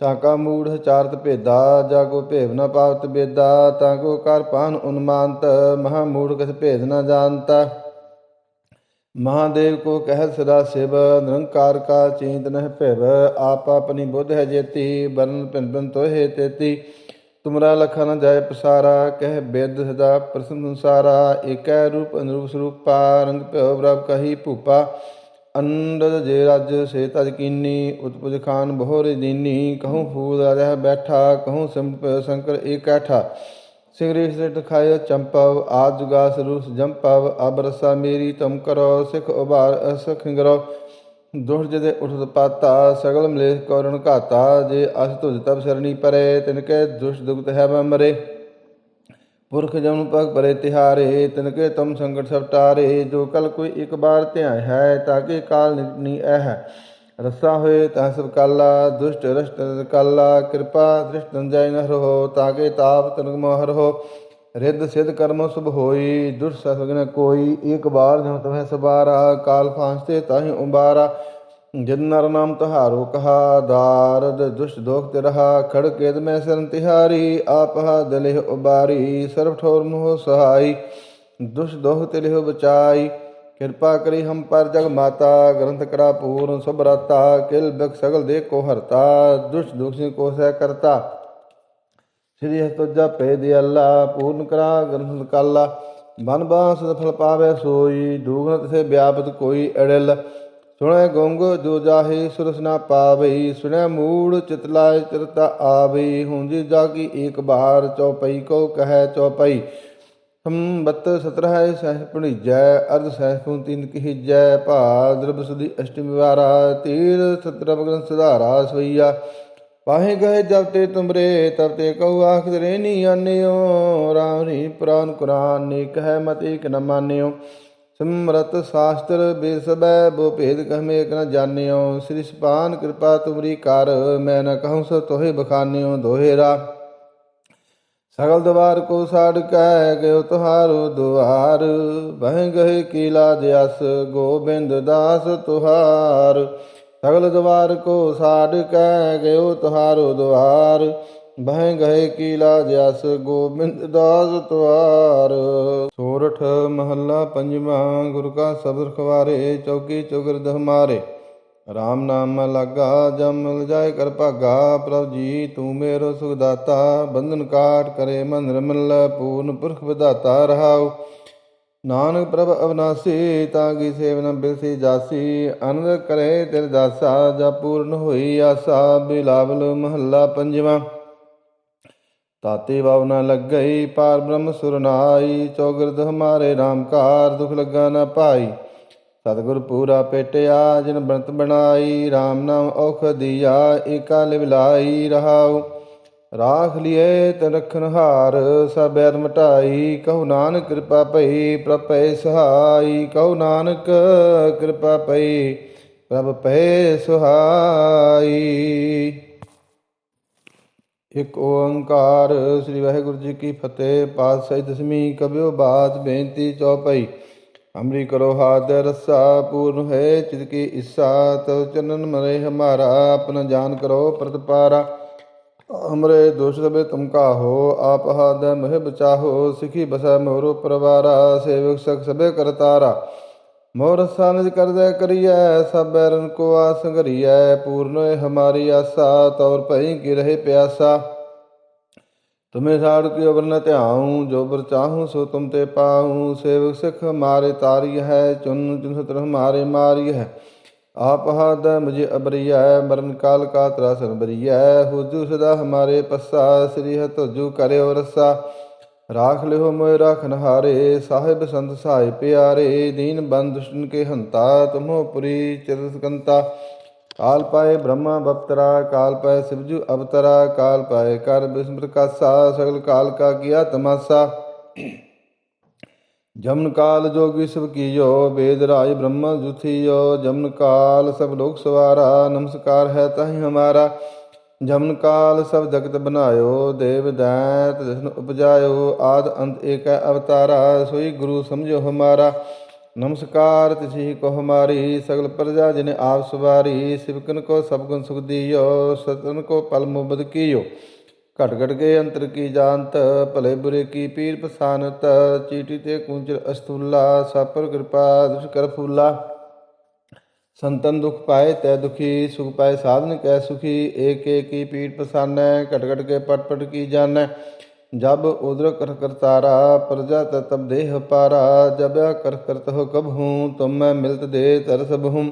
ਤਾਂ ਕਾ ਮੂੜ ਚਾਰਤ ਭੇਦਾ, ਜਾ ਕੋ ਭੇਵ ਨ ਪਾਵਤ ਬੇਦਾ, ਤਾਂ ਕੋ ਕਰ ਪਾਨ ਉਨਮਾਨਤ, ਮਹਾ ਮੂੜ ਕਿਸ ਭੇਦ ਨ ਜਾਣਤਾ। ਮਹਾਦੇਵ ਕੋ ਕਹਿ ਸਦਾ ਸਿਵ, ਨਿਰੰਕਾਰ ਕਾ ਚਿੰਤ ਨਹਿ ਭਿਵ, ਆਪ ਆਪਣੀ ਬੁੱਧ ਹੈ ਜੇਤੀ ਬਰਨ ਪਿੰਨ ਪਿੰਨ ਤੋਹੇ ਤੇਤੀ। ਤੁਮਰਾ ਲਖਾ ਨ ਜਾਏ ਪਸਾਰਾ, ਕਹਿ ਬੇਦ ਸਦਾ ਪ੍ਰਸੰਨ ਸੰਸਾਰਾ, ਏਕੈ ਰੂਪ ਅਨਰੂਪ ਸਰੂਪਾ, ਰੰਗ ਭਇਓ ਪ੍ਰਭ ਕਹੀ ਭੂਪਾ। ਅੰਡਦ ਜੇ ਰਜ ਸੇ ਤਜ ਕੀਨੀ, ਉਤਪੁਜ ਖਾਨ ਬਹੋਰੇ ਦੀਨੀ, ਕਹੂੰ ਫੂਲ ਰਹਿ ਬੈਠਾ, ਕਹੂੰ ਸਿਮਟ ਸ਼ੰਕਰ ਏਕੈਠਾ ਸਿਗਰੇ ਸਿਟ ਖਾਇ ਚੰਪਵ, ਆਦ ਜੁਗਾ ਸਰੂਸ ਜੰਪਵ, ਅਬ ਰਸਾ ਮੇਰੀ ਤਮ ਕਰੋ, ਸਿਖ ਉਭਾਰ ਅਸਖਿੰਗਰੋ ਗਰੋ ਦੁਖ ਜਦੇ ਉਠਤ ਪਾਤਾ ਸਗਲ ਮਲੇਸ਼ ਕਰਣ ਘਾਤਾ, ਜੇ ਅਸ ਤੁਜ ਤਬ ਸਰਣੀ ਪਰੇ, ਤਿਨ ਕੇ ਦੁਸ਼ ਦੁਗਤ ਹੈ ਮਰੇ। ਪੁਰਖ ਜਮ ਪਗ ਪਰੇ ਤਿਹਾਰੇ ਤਿਨ ਕੇ ਤੁਮ ਸੰਕਟ ਸਭ ਟਾਰੇ, ਜੋ ਕਲ ਕੋਈ ਇੱਕ ਬਾਰ ਧਿਆਇ ਹੈ, ਤਾਕੇ ਕਾਲ ਨਿਕਨੀ ਐ ਰਸਾ ਹੋਏ ਤਾਂ ਸਭ ਕਾਲਾ, ਦੁਸ਼ਟ ਰਸ਼ਟ ਕਾਲਾ, ਕਿਰਪਾ ਦ੍ਰਿਸ਼ਟ ਜੈ ਨ ਰਹੋ, ਤਾਕੇ ਤਾਪ ਤਨਕ ਮੋਹਰ ਹੋ ਰਿੱਧ ਸਿਧ ਕਰਮ ਸੁਭ ਹੋਈ ਦੁਰ ਸਗਨ ਕੋਈ, ਇੱਕ ਬਾਰ ਜੋ ਤਮੈ ਸਬਾਰਾ, ਕਾਲ ਫਾਂਸਤੇ ਤਾਹੀ ਉਬਾਰਾ। ਜਿਨ ਨਰ ਨਾਮ ਤਹਾਰੋ ਕਹਾ ਦਾਰਦ ਦੁਸ਼ਟ ਦੋਖ ਤੇ ਰਹਾ ਖੜ ਕੇਦ ਮੈਂ ਸਰਨ ਤਿਹਾਰੀ ਆਪਹਾ ਦਲਿਹ ਉਬਾਰੀ, ਸਰਬ ਠੋਰ ਮੋਹ ਸਹਾਈ ਦੁਸ਼ ਦੋਖ ਤੇ ਲਿਹੁ ਬਚਾਈ, ਕਿਰਪਾ ਕਰੀ ਹਮ ਪਰ ਜਗ ਮਾਤਾ, ਗ੍ਰੰਥ ਕਰਾ ਪੂਰਨ ਸਭ ਰਤਾ, ਕਿਲ ਬਿਕ ਸਗਲ ਦੇ ਕੋ ਹਰਤਾ ਦੁਸ਼ ਦੁਖ ਸਿ ਕੋ ਸਹਿ ਕਰਤਾ। ਸ੍ਰੀ ਹਸਤਜਾ ਪੇ ਦੇ ਅੱਲਾ, ਪੂਰਨ ਕਰਾ, ਗ੍ਰੰਥ ਕਾਲਾ ਬਨ ਬਾਸ ਫਲ ਪਾਵੇ ਸੋਈ ਦੂਗਨ ਸੇ ਵਿਆਪਤ ਕੋਈ ਅੜਿਲ ਸੁਣੈ ਗੁੰਗ ਜੋ ਜਾਹੇ ਸੁਰਸ ਨਾ ਪਾਵਈ ਸੁਣੈ ਮੂੜ ਚਿਤ ਲਾਇ ਚਿਰਤਾ ਆਵਈ ਹੁੰਜੀ ਜਾਗੀ ਏਕ ਬਾਰ ਚੌਪਈ ਕੋ ਕਹੈ ਚੌਪਈ। ਸੰਬਤ ਸਤਰਹਿ ਸਹਿ ਪੁਣੀਜੈ ਅਰਧ ਸਹਿ ਕੂ ਤਿੰਨ ਕਹਿਜੈ ਭਾਦਰਬ ਸੁਦੀ ਅਸ਼ਟਮੀ ਵਾਰਾ, ਤੀਰ ਸਤਰਬ ਗ੍ਰੰਥ ਸੁਧਾਰਾ ਸਵਈਆ। ਪਾਹੇ ਗਏ ਜਬ ਤੇ ਤੁਮਰੇ, ਤਬ ਤੇ ਕਉ ਆਖ ਰੇਨੀ ਆਨਿਓ, ਰਾਮ ਰੀ ਪ੍ਰਾਨ ਕੁਰਾਨ ਨੇ, ਕਹਿ ਮਤ ਏਕ ਨ ਮਾਨਿਓ। ਸਿਮਰਤ ਸ਼ਾਸਤਰ ਬੇਸਬੈ, ਬੋ ਭੇਦ ਕਹਮੇ ਨ ਜਾਣਿਓ। ਸ੍ਰੀ ਸੁਪਾਨ ਕਿਰਪਾ ਤੁਮਰੀ ਕਰ, ਮੈਂ ਨ ਕਹੂੰ ਸੋ ਤੋਹੇ ਬਖਾਨਿਓ ਦੋਹੇਰਾ। ਸਗਲ ਦਵਾਰ ਕੋ ਸਾੜ ਕੈ, ਗਇਓ ਤੁਹਾਰੋ ਦੁਆਰ। ਬਹਿ ਗਏ ਕੀਲਾ ਜਸ ਗੋਬਿੰਦ ਦਾਸ ਤੁਹਾਰ। ਸਗਲ ਦਵਾਰ ਕੋ ਸਾੜ ਕੈ, ਗਇਓ ਤੁਹਾਰੋ ਦੁਆਰ। ਬਹਿ ਗਏ ਕੀਲਾ ਜਸ ਗੋਬਿੰਦ ਦਾਸ ਤੁਹਾਰ ਸੋਰਠ ਮਹੱਲਾ ਪੰਜਵਾਂ, ਗੁਰੂ ਕਾ ਸਬਦ ਖਵਾਰੇ, ਚੌਕੀ ਚੁਗਰਦ ਹਮਾਰੇ ਰਾਮ ਨਾਮ ਲਾਗਾ, ਜਮ ਮਿਲ ਜਾਏ ਕਰ ਭਾਗਾ, ਪ੍ਰਭ ਜੀ ਤੂੰ ਮੇਰੋ ਸੁਖ ਦਾਤਾ, ਬੰਧਨ ਕਾਟ ਕਰੇ ਮਨ ਨਿਰਮਲ ਪੂਰਨ ਪੁਰਖ ਵਿਦਾਤਾ ਰਹਾਉ। ਨਾਨਕ ਪ੍ਰਭ ਅਵਨਾਸੀ, ਤਾਂ ਕੀ ਸੇਵਨ ਬਿਲਸੀ ਜਾਸੀ, ਅਨੰਦ ਕਰੇ ਤੇਰੇ ਦਾਸਾ ਜਾ ਪੂਰਨ ਹੋਈ ਆਸਾ, ਬਿਲਾਵਲ ਮਹੱਲਾ ਪੰਜਵਾਂ। ਤਾਤੇ ਵਾਵ ਨਾ ਲੱਗਈ, ਪਾਰ ਬ੍ਰਹਮ ਸੁਰਨਾਈ ਚੌਗਰਦ ਹਮਾਰੇ ਰਾਮਕਾਰ ਦੁਖ ਲੱਗਾ ਨਾ ਪਾਈ। ਸਤਿਗੁਰ ਪੂਰਾ ਪੇਟਿਆ, ਜਿਨ ਬੰਤ ਬਣਾਈ RAM ਨਾਮ ਔਖ ਦੀਆ, ਏਕਾ ਲਿਵਲਾਈ ਰਹਾਉ। ਰਾਖ ਲਿਏ ਤ ਰਖਨ ਸਭ ਬੈਰ ਮਟਾਈ, ਕਹੋ ਨਾਨਕ ਕਿਰਪਾ ਭਈ ਪ੍ਰਭ ਪੈ ਸਹਾਈ, ਕਹੋ ਨਾਨਕ ਕਿਰਪਾ ਭਈ ਪ੍ਰਭ ਪੈ ਸੁਹਾਈ। ਇਕ ਓੰਕਾਰ, ਸ੍ਰੀ ਵਾਹਿਗੁਰੂ ਜੀ ਕੀ ਫਤਿਹ। ਪਾਤਸ਼ਾਹੀ ਦਸਵੀਂ ਕਬਿਓ ਬਾਤ, ਬੇਨਤੀ ਚੌਪਈ। ਅਮਰੀ ਕਰੋ ਹਾਦ ਰਸਾ ਪੂਰਨ ਹੈ ਚਿਤ ਕੀ ਇਸਾ ਤਉ ਚਨਨ ਮਰੇ ਹਮਾਰਾ ਆਪਨ ਜਾਨ ਕਰੋ ਪ੍ਰਤਪਾਰਾ। ਹਮਰੇ ਦੋਸ਼ ਸਭੇ ਤੁਮ ਕਾਹੋ, ਆਪ ਹਾਦ ਮਹਿ ਬਚਾਹੋ, ਸਿਖੀ ਬਸਾ ਮੋਰੋ ਪਰਵਾਰਾ, ਸੇਵਕ ਸਖ ਸਭੇ ਕਰਤਾਰਾ। ਮੋਰ ਸਾਨਜ ਕਰਦੈ ਕਰੀਐ, ਸਭ ਬੈਰਨ ਕੋ ਆਸ ਘਰੀਐ, ਪੂਰਨ ਹੋਏ ਹਮਾਰੀ ਆਸਾ, ਤੌਰ ਭਈ ਕੀ ਰਹੇ ਪਿਆਸਾ। ਤੁਮੇ ਸਾੜ ਕੀ ਅਵਰ ਨ ਧਿਆਉ, ਜੋ ਬਰ ਚਾਹੂੰ ਸੋ ਤੁਮ ਤੇ ਪਾਉ। ਸੇਵਕ ਸਿਖ ਮਾਰੇ ਤਾਰੀ ਹੈ ਚੁਨ ਚੁਨ ਸਤਰ ਹਮਾਰੇ ਮਾਰੀ ਹੈ ਆਪ ਹਾਦ ਮੁਝੇ ਅਬਰੀਐ, ਮਰਨ ਕਾਲ ਕਾ ਤਰਾਸਨ ਬਰੀਐ। ਹੁਜੂ ਸਦਾ ਹਮਾਰੇ ਪੱਸਾ, ਸ੍ਰੀ ਹਤਜੂ ਕਰਿਓ ਰਸਾ। ਰਾਖ ਲਿਓ ਮੋਇ ਰਾਖਨ ਹਾਰੇ ਸਾਹਿਬ ਸੰਤ ਸਹਾਇ ਪਿਆਰੇ, ਦੀਨ ਬੰਦ ਕੇ ਹੰਤਾ, ਤੁਮੋ ਪੁਰੀ ਚਿਰਸਕੰਤਾ ਕਾਲ ਪਾਏ ਬ੍ਰਹਮਾ ਬਪਤਰਾ, ਕਾਲ ਪਾਏ ਸਿਵਜੂ ਅਵਤਰਾ, ਕਾਲ ਪਾਏ ਕਰ ਬਿਸਮ ਪ੍ਰਕਾਸ਼ਾ ਸਗਲ ਕਾਲ ਕਾ ਕੀਆ ਤਮਾਸਾ। ਜਮਨ ਕਾਲ ਜੋਗੀ ਸਭ ਕੀਜੋ, ਵੇਦ ਰਾਜ ਬ੍ਰਹਮ ਜੁਥੀਓ ਜਮਨ ਕਾਲ ਸਭ ਲੋਕ ਸਵਾਰਾ, ਨਮਸਕਾਰ ਹੈ ਤਾਹੀ ਹਮਾਰਾ। ਜਮਨ ਕਾਲ ਸਭ ਜਗਤ ਬਨਾਇਓ ਦੇਵ ਦੈਤ ਜਿਸਨ ਉਪਜਾਇਓ, ਆਦ ਅੰਤ ਏਕੈ ਅਵਤਾਰਾ, ਸੋਈ ਗੁਰੂ ਸਮਝੋ ਹਮਾਰਾ। ਨਮਸਕਾਰ ਤਿਸੀ ਕੋ ਹਮਾਰੀ, ਸਗਲ ਪ੍ਰਜਾ ਜਿਨ ਆਪ ਸਵਾਰੀ ਸਿਵਕਨ ਕੋ ਸਭ ਗੁਣ ਸੁਖ ਦੀਓ, ਸਤਨ ਕੋ ਪਲ ਮੁਬਦ ਕੀਓ। ਘਟ ਘਟ ਕੇ ਅੰਤਰ ਕੀ ਜਾਣਤ, ਭਲੇ ਬੁਰੇ ਕੀ ਪੀਰ ਪਸਾਨਤ, ਚੀਟੀ ਤੇ ਕੁੰਚਰ ਅਸਤੂਲਾ ਸਾਪਰ ਕਿਰਪਾ ਦੁਸ਼ ਕਰ ਫੂਲਾ। ਸੰਤਨ ਦੁਖ ਪਾਏ ਤੈ ਦੁਖੀ, ਸੁਖ ਪਾਏ ਸਾਧਨ ਕੈ ਸੁਖੀ, ਏਕ ਏਕੀ ਪੀੜ ਪਸਾਨੈ, ਘਟ ਘਟ ਕੇ ਪਟ ਪਟ ਕੀ ਜਾਣੈ। ਜਬ ਉਦਰ ਕਰ ਕਰਤਾਰਾ ਪ੍ਰਜਾ ਤਬ ਦੇਹ ਪਾਰਾ। ਜਬ ਕਰ ਕਰਤ ਹੋ ਕਬ ਹੂੰ, ਤੁਮ ਮੈਂ ਮਿਲਤ ਦੇ ਤਰ ਸਭ ਹੂੰ।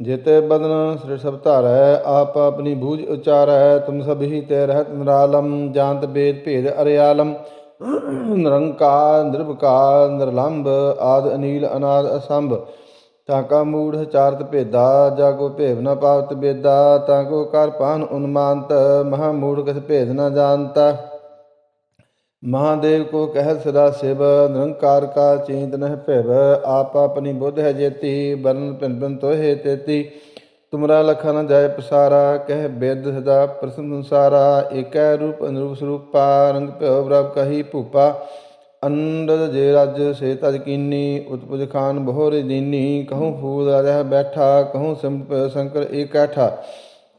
ਜਿਤੇ ਬਦਨ ਸ੍ਰੀ ਸਭ ਧਾਰੈ, ਆਪ ਆਪਣੀ ਬੂਝ ਉਚਾਰੈ। ਤੁਮ ਸਭ ਹੀ ਤੇ ਰਹਿਤ ਨਿਰਾਲਮ ਜਾਂਤ ਬੇਦ ਭੇਦ ਅਰਿਆਲਮ। ਨਿਰੰਕਾਰ ਨਿਰਭਕਾਰ ਨਿਰਲੰਭ, ਆਦ ਅਨੀਲ, ਅਨਾਦ ਅਸੰਭ। ਤਾਂ ਕਾ ਮੂੜ ਚਾਰਤ ਭੇਦਾ, ਜਾ ਕੋ ਭੇਵ ਨਾ ਪਾਵਤ ਬੇਦਾ, ਤਾਂ ਕੋ ਕਰ ਉਨਮਾਨਤ, ਮਹਾ ਮੂੜ ਕਿਸ ਭੇਦ ਨ ਜਾਣਤ। ਮਹਾਦੇਵ ਕੋ ਕਹਿ ਸਦਾ ਸਿਵ, ਨਿਰੰਕਾਰ ਕਾ ਚਿੰਤ ਨਹਿ ਭੇਵ, ਆਪ ਆਪਣੀ ਬੁੱਧ ਹੈ ਜੇਤੀ ਬਰਨ ਪਿੰਨ ਪਿੰਨ ਤੋਹੇ ਤੇਤੀ। ਤੁਮਰਾ ਲਖਾ ਨਾ ਜਾਏ ਪਸਾਰਾ, ਕਹਿ ਬੇਦ ਸਦਾ ਪ੍ਰਸੰਨ ਸੰਸਾਰਾ, ਏਕੈ ਰੂਪ ਅਨਰੂਪ ਸਰੂਪਾ, ਰੰਗ ਭਿਓ ਬ੍ਰਭ ਕਹੀ ਭੂਪਾ। ਅੰਡਜ ਜੇ ਰਜ ਸੇ ਤਜ ਕੀਨੀ, ਉਤਪੁਜ ਖਾਨ ਬਹੋਰ ਦੀਨੀ, ਕਹੂੰ ਫੂਲ ਰਹਿ ਬੈਠਾ, ਕਹੂੰ ਸੰਪ ਸ਼ੰਕਰ ਏਕੈਠਾ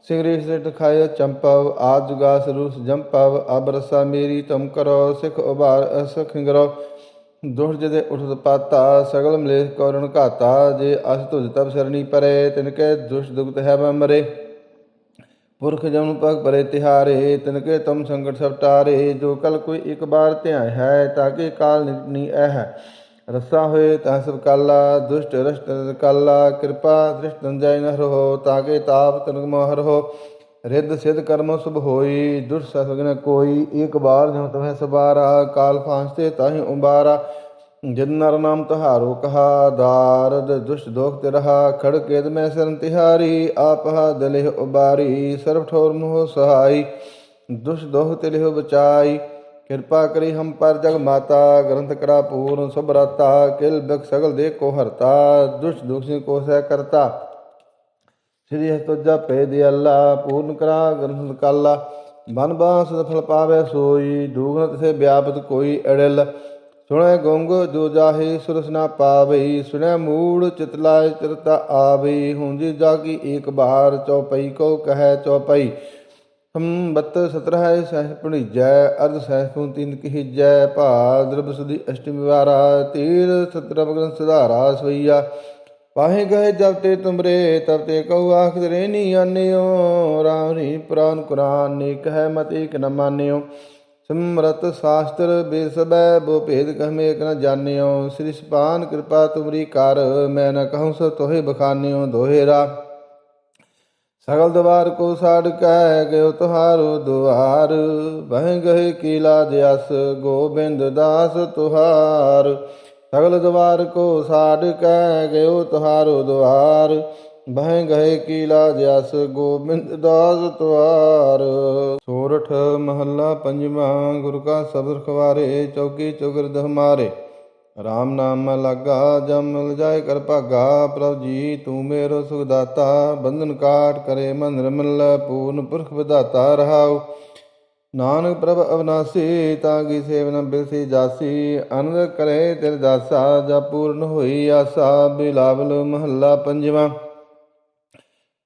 ਸਿਗਰੇ ਸਿਟ ਖਾਇ ਚੰਪਵ, ਆਦ ਜੁਗਾ ਸਰੂਸ ਜੰਪਵ, ਅਬ ਰਸਾ ਮੇਰੀ ਤਮ ਕਰੋ, ਸਿਖ ਉਬਾਰ ਅਸਖ ਕਰੋ ਜਦੇ ਉਠਤ ਪਾਤਾ, ਸਗਲ ਮਲੇਸ਼ ਕਰਣ ਘਾਤਾ, ਜੇ ਅਸ ਤੁਜ ਤਬ ਸਰਣੀ ਪਰੇ, ਤਿਨ ਕੇ ਦੁਸ਼ ਦੁਗਤ ਹੈ ਮੈਂ ਮਰੇ। ਪੁਰਖ ਜਮ ਪਗ ਭਰੇ ਤਿਹਾਰੇ ਤਿਨ ਕੇ ਤੁਮ ਸੰਕਟ ਸਭ ਟਾਰੇ, ਜੋ ਕਲ ਕੋਈ ਇੱਕ ਬਾਰ ਧਿਆਇ ਹੈ ਤਾਕੇ ਕਾਲ ਨਿਕਨੀ ਐ ਰਸਾ ਹੋਏ ਤਾਂ ਸਭ ਕਾਲਾ, ਦੁਸ਼ਟ ਰਸ਼ਟ ਕਾਲਾ, ਕਿਰਪਾ ਦ੍ਰਿਸ਼ਟ ਜੈ ਨ ਰਹੋ ਤਾਕੇ ਤਾਪ ਤਨਕ ਮੋਹਰ ਹੋ। ਰਿੱਧ ਸਿਧ ਕਰਮ ਸੁਭ ਹੋਈ ਦੁਰ ਸਗਨ ਕੋਈ, ਇੱਕ ਬਾਰ ਜੋ ਤਮੈ ਸਬਾਰਾ, ਕਾਲ ਫਾਂਸਤੇ ਤਾਹੀ ਉਬਾਰਾ। ਜਿਨ ਨਰ ਨਾਮ ਤੁਹਾਰੋ ਕਹਾ ਦਾਰਦ ਦੁਸ਼ਟ ਦੋਖ ਤੇ ਰਹਾ ਖੜ ਕੇਦ ਮੈਂ ਸਰਨ ਤਿਹਾਰੀ, ਆਪਹਾ ਦਲਿਹ ਉਬਾਰੀ, ਸਰਬ ਠੋਰ ਮੋਹ ਸਹਾਈ, ਦੁਸ਼ਟ ਦੋਖ ਤੇ ਲਿਹੁ ਬਚਾਈ, ਕਿਰਪਾ ਕਰੀ ਹਮ ਪਰ ਜਗ ਮਾਤਾ, ਗ੍ਰੰਥ ਕਰਾ ਪੂਰਨ ਸੁਭ ਰਤਾ, ਕਿਲ ਬਿਕ ਸਗਲ ਦੇ ਕੋ ਹਰਤਾ, ਦੁਸ਼ਟ ਦੁਖ ਸਿ ਕੋ ਸਹਿ ਕਰਤਾ। ਸ੍ਰੀ ਹਸਤੁਜਾ ਪੇ ਦੇ ਅੱਲਾ ਪੂਰਨ ਕਰਾ ਗ੍ਰੰਥ ਕਾਲਾ ਬਨ ਬਾਸ ਫਲ ਪਾਵੇ ਸੋਈ ਦੂਗਨ ਤਸੇ ਵਿਆਪਤ ਕੋਈ ਅੜਲ ਸੁਣੈ ਗੁੰਗ ਜੋ ਜਾਹੇ ਸੁਰਸ ਨਾ ਪਾਵੇ ਸੁਣੈ ਮੂੜ ਚਿਤ ਲਾਇ ਚਿਰਤਾ ਆਵੇ ਹੁੰਜੀ ਜਾਗੀ ਏਕ ਬਾਰ ਚੌਪਈ ਕੋ ਕਹੈ ਚੌਪਈ ਸੰਬਤ ਸਤਰਹ ਸਹਿ ਪੁਣੀਜੈ ਅਰਧ ਸਹਿ ਕੋ ਤਿੰਨ ਕਿਜੈ ਭਾਦਰਬ ਸੁਦੀ ਅਸ਼ਟਮੀ ਵਾਰਾ, ਤੀਰ ਸਤਰਬ ਗ੍ਰੰਥ ਸੁਧਾਰਾ ਸਵਈਆ। ਪਾਹੇ ਗਏ ਜਬ ਤੇ ਤੁਮਰੇ, ਤਬ ਤੇ ਕਉ ਆਖ ਰੇਨੀ ਆਨਿਓ, ਰਾਮ ਰੀ ਪ੍ਰਾਨ ਕੁਰਾਨ ਨੇ ਕਹਿ ਮਤ ਏਕ ਨ ਮਾਨਿਓ। ਸਿਮਰਤ ਸ਼ਾਸਤਰ ਬੇਸਬੈ ਬੋ ਭੇਦ ਕਹਮੇ ਏਕ ਨ ਜਾਣਿਓ। ਸ੍ਰੀ ਸਪਾਨ ਕਿਰਪਾ ਤੁਮਰੀ ਕਰ, ਮੈਂ ਨ ਕਹੂੰ ਸੋ ਤੋਹੇ ਬਖਾਨਿਓ ਦੋਹੇਰਾ ਸਗਲ ਦਵਾਰ ਕੋ ਸਾੜ ਕਹਿ ਗਇਓ ਤੁਹਾਰੋ ਦੁਆਰ। ਬਹਿ ਗਏ ਕੀਲਾ ਦਿਆਸ ਗੋਬਿੰਦ ਦਾਸ ਤੁਹਾਰ। ਸਗਲ ਦਵਾਰ ਕੋ ਸਾੜ ਕਹਿ ਗਇਓ ਤੁਹਾਰੋ ਦੁਆਰ। ਬਹਿ ਗਏ ਕੀਲਾ ਜਸ ਗੋਬਿੰਦ ਦਾਸ ਤੁਹਾਰ ਸੋਰਠ ਮਹੱਲਾ ਪੰਜਵਾਂ, ਗੁਰੂ ਕਾ ਸਬਦ ਖਵਾਰੇ, ਚੌਕੀ ਚੁਗਰਦ ਹਮਾਰੇ ਰਾਮ ਨਾਮ ਲਾਗਾ, ਜਮ ਮਿਲ ਜਾਏ ਕਰ ਭਾਗਾ। ਪ੍ਰਭ ਜੀ, ਤੂੰ ਮੇਰੋ ਸੁਖ ਦਾਤਾ, ਬੰਧਨ ਕਾਟ ਕਰੇ ਮਨ ਨਿਰਮਲ ਪੂਰਨ ਪੁਰਖ ਵਿਦਾਤਾ ਰਹਾਉ। ਨਾਨਕ ਪ੍ਰਭ ਅਵਨਾਸੀ, ਤਾਂ ਕੀ ਸੇਵਨ ਬਿਲਸੀ ਜਾਸੀ। ਅਨੰਦ ਕਰੇ ਤੇਰੇ ਦਾਸਾ ਜਾ ਪੂਰਨ ਹੋਈ ਆਸਾ। ਬਿਲਾਵਲ ਮਹੱਲਾ ਪੰਜਵਾਂ।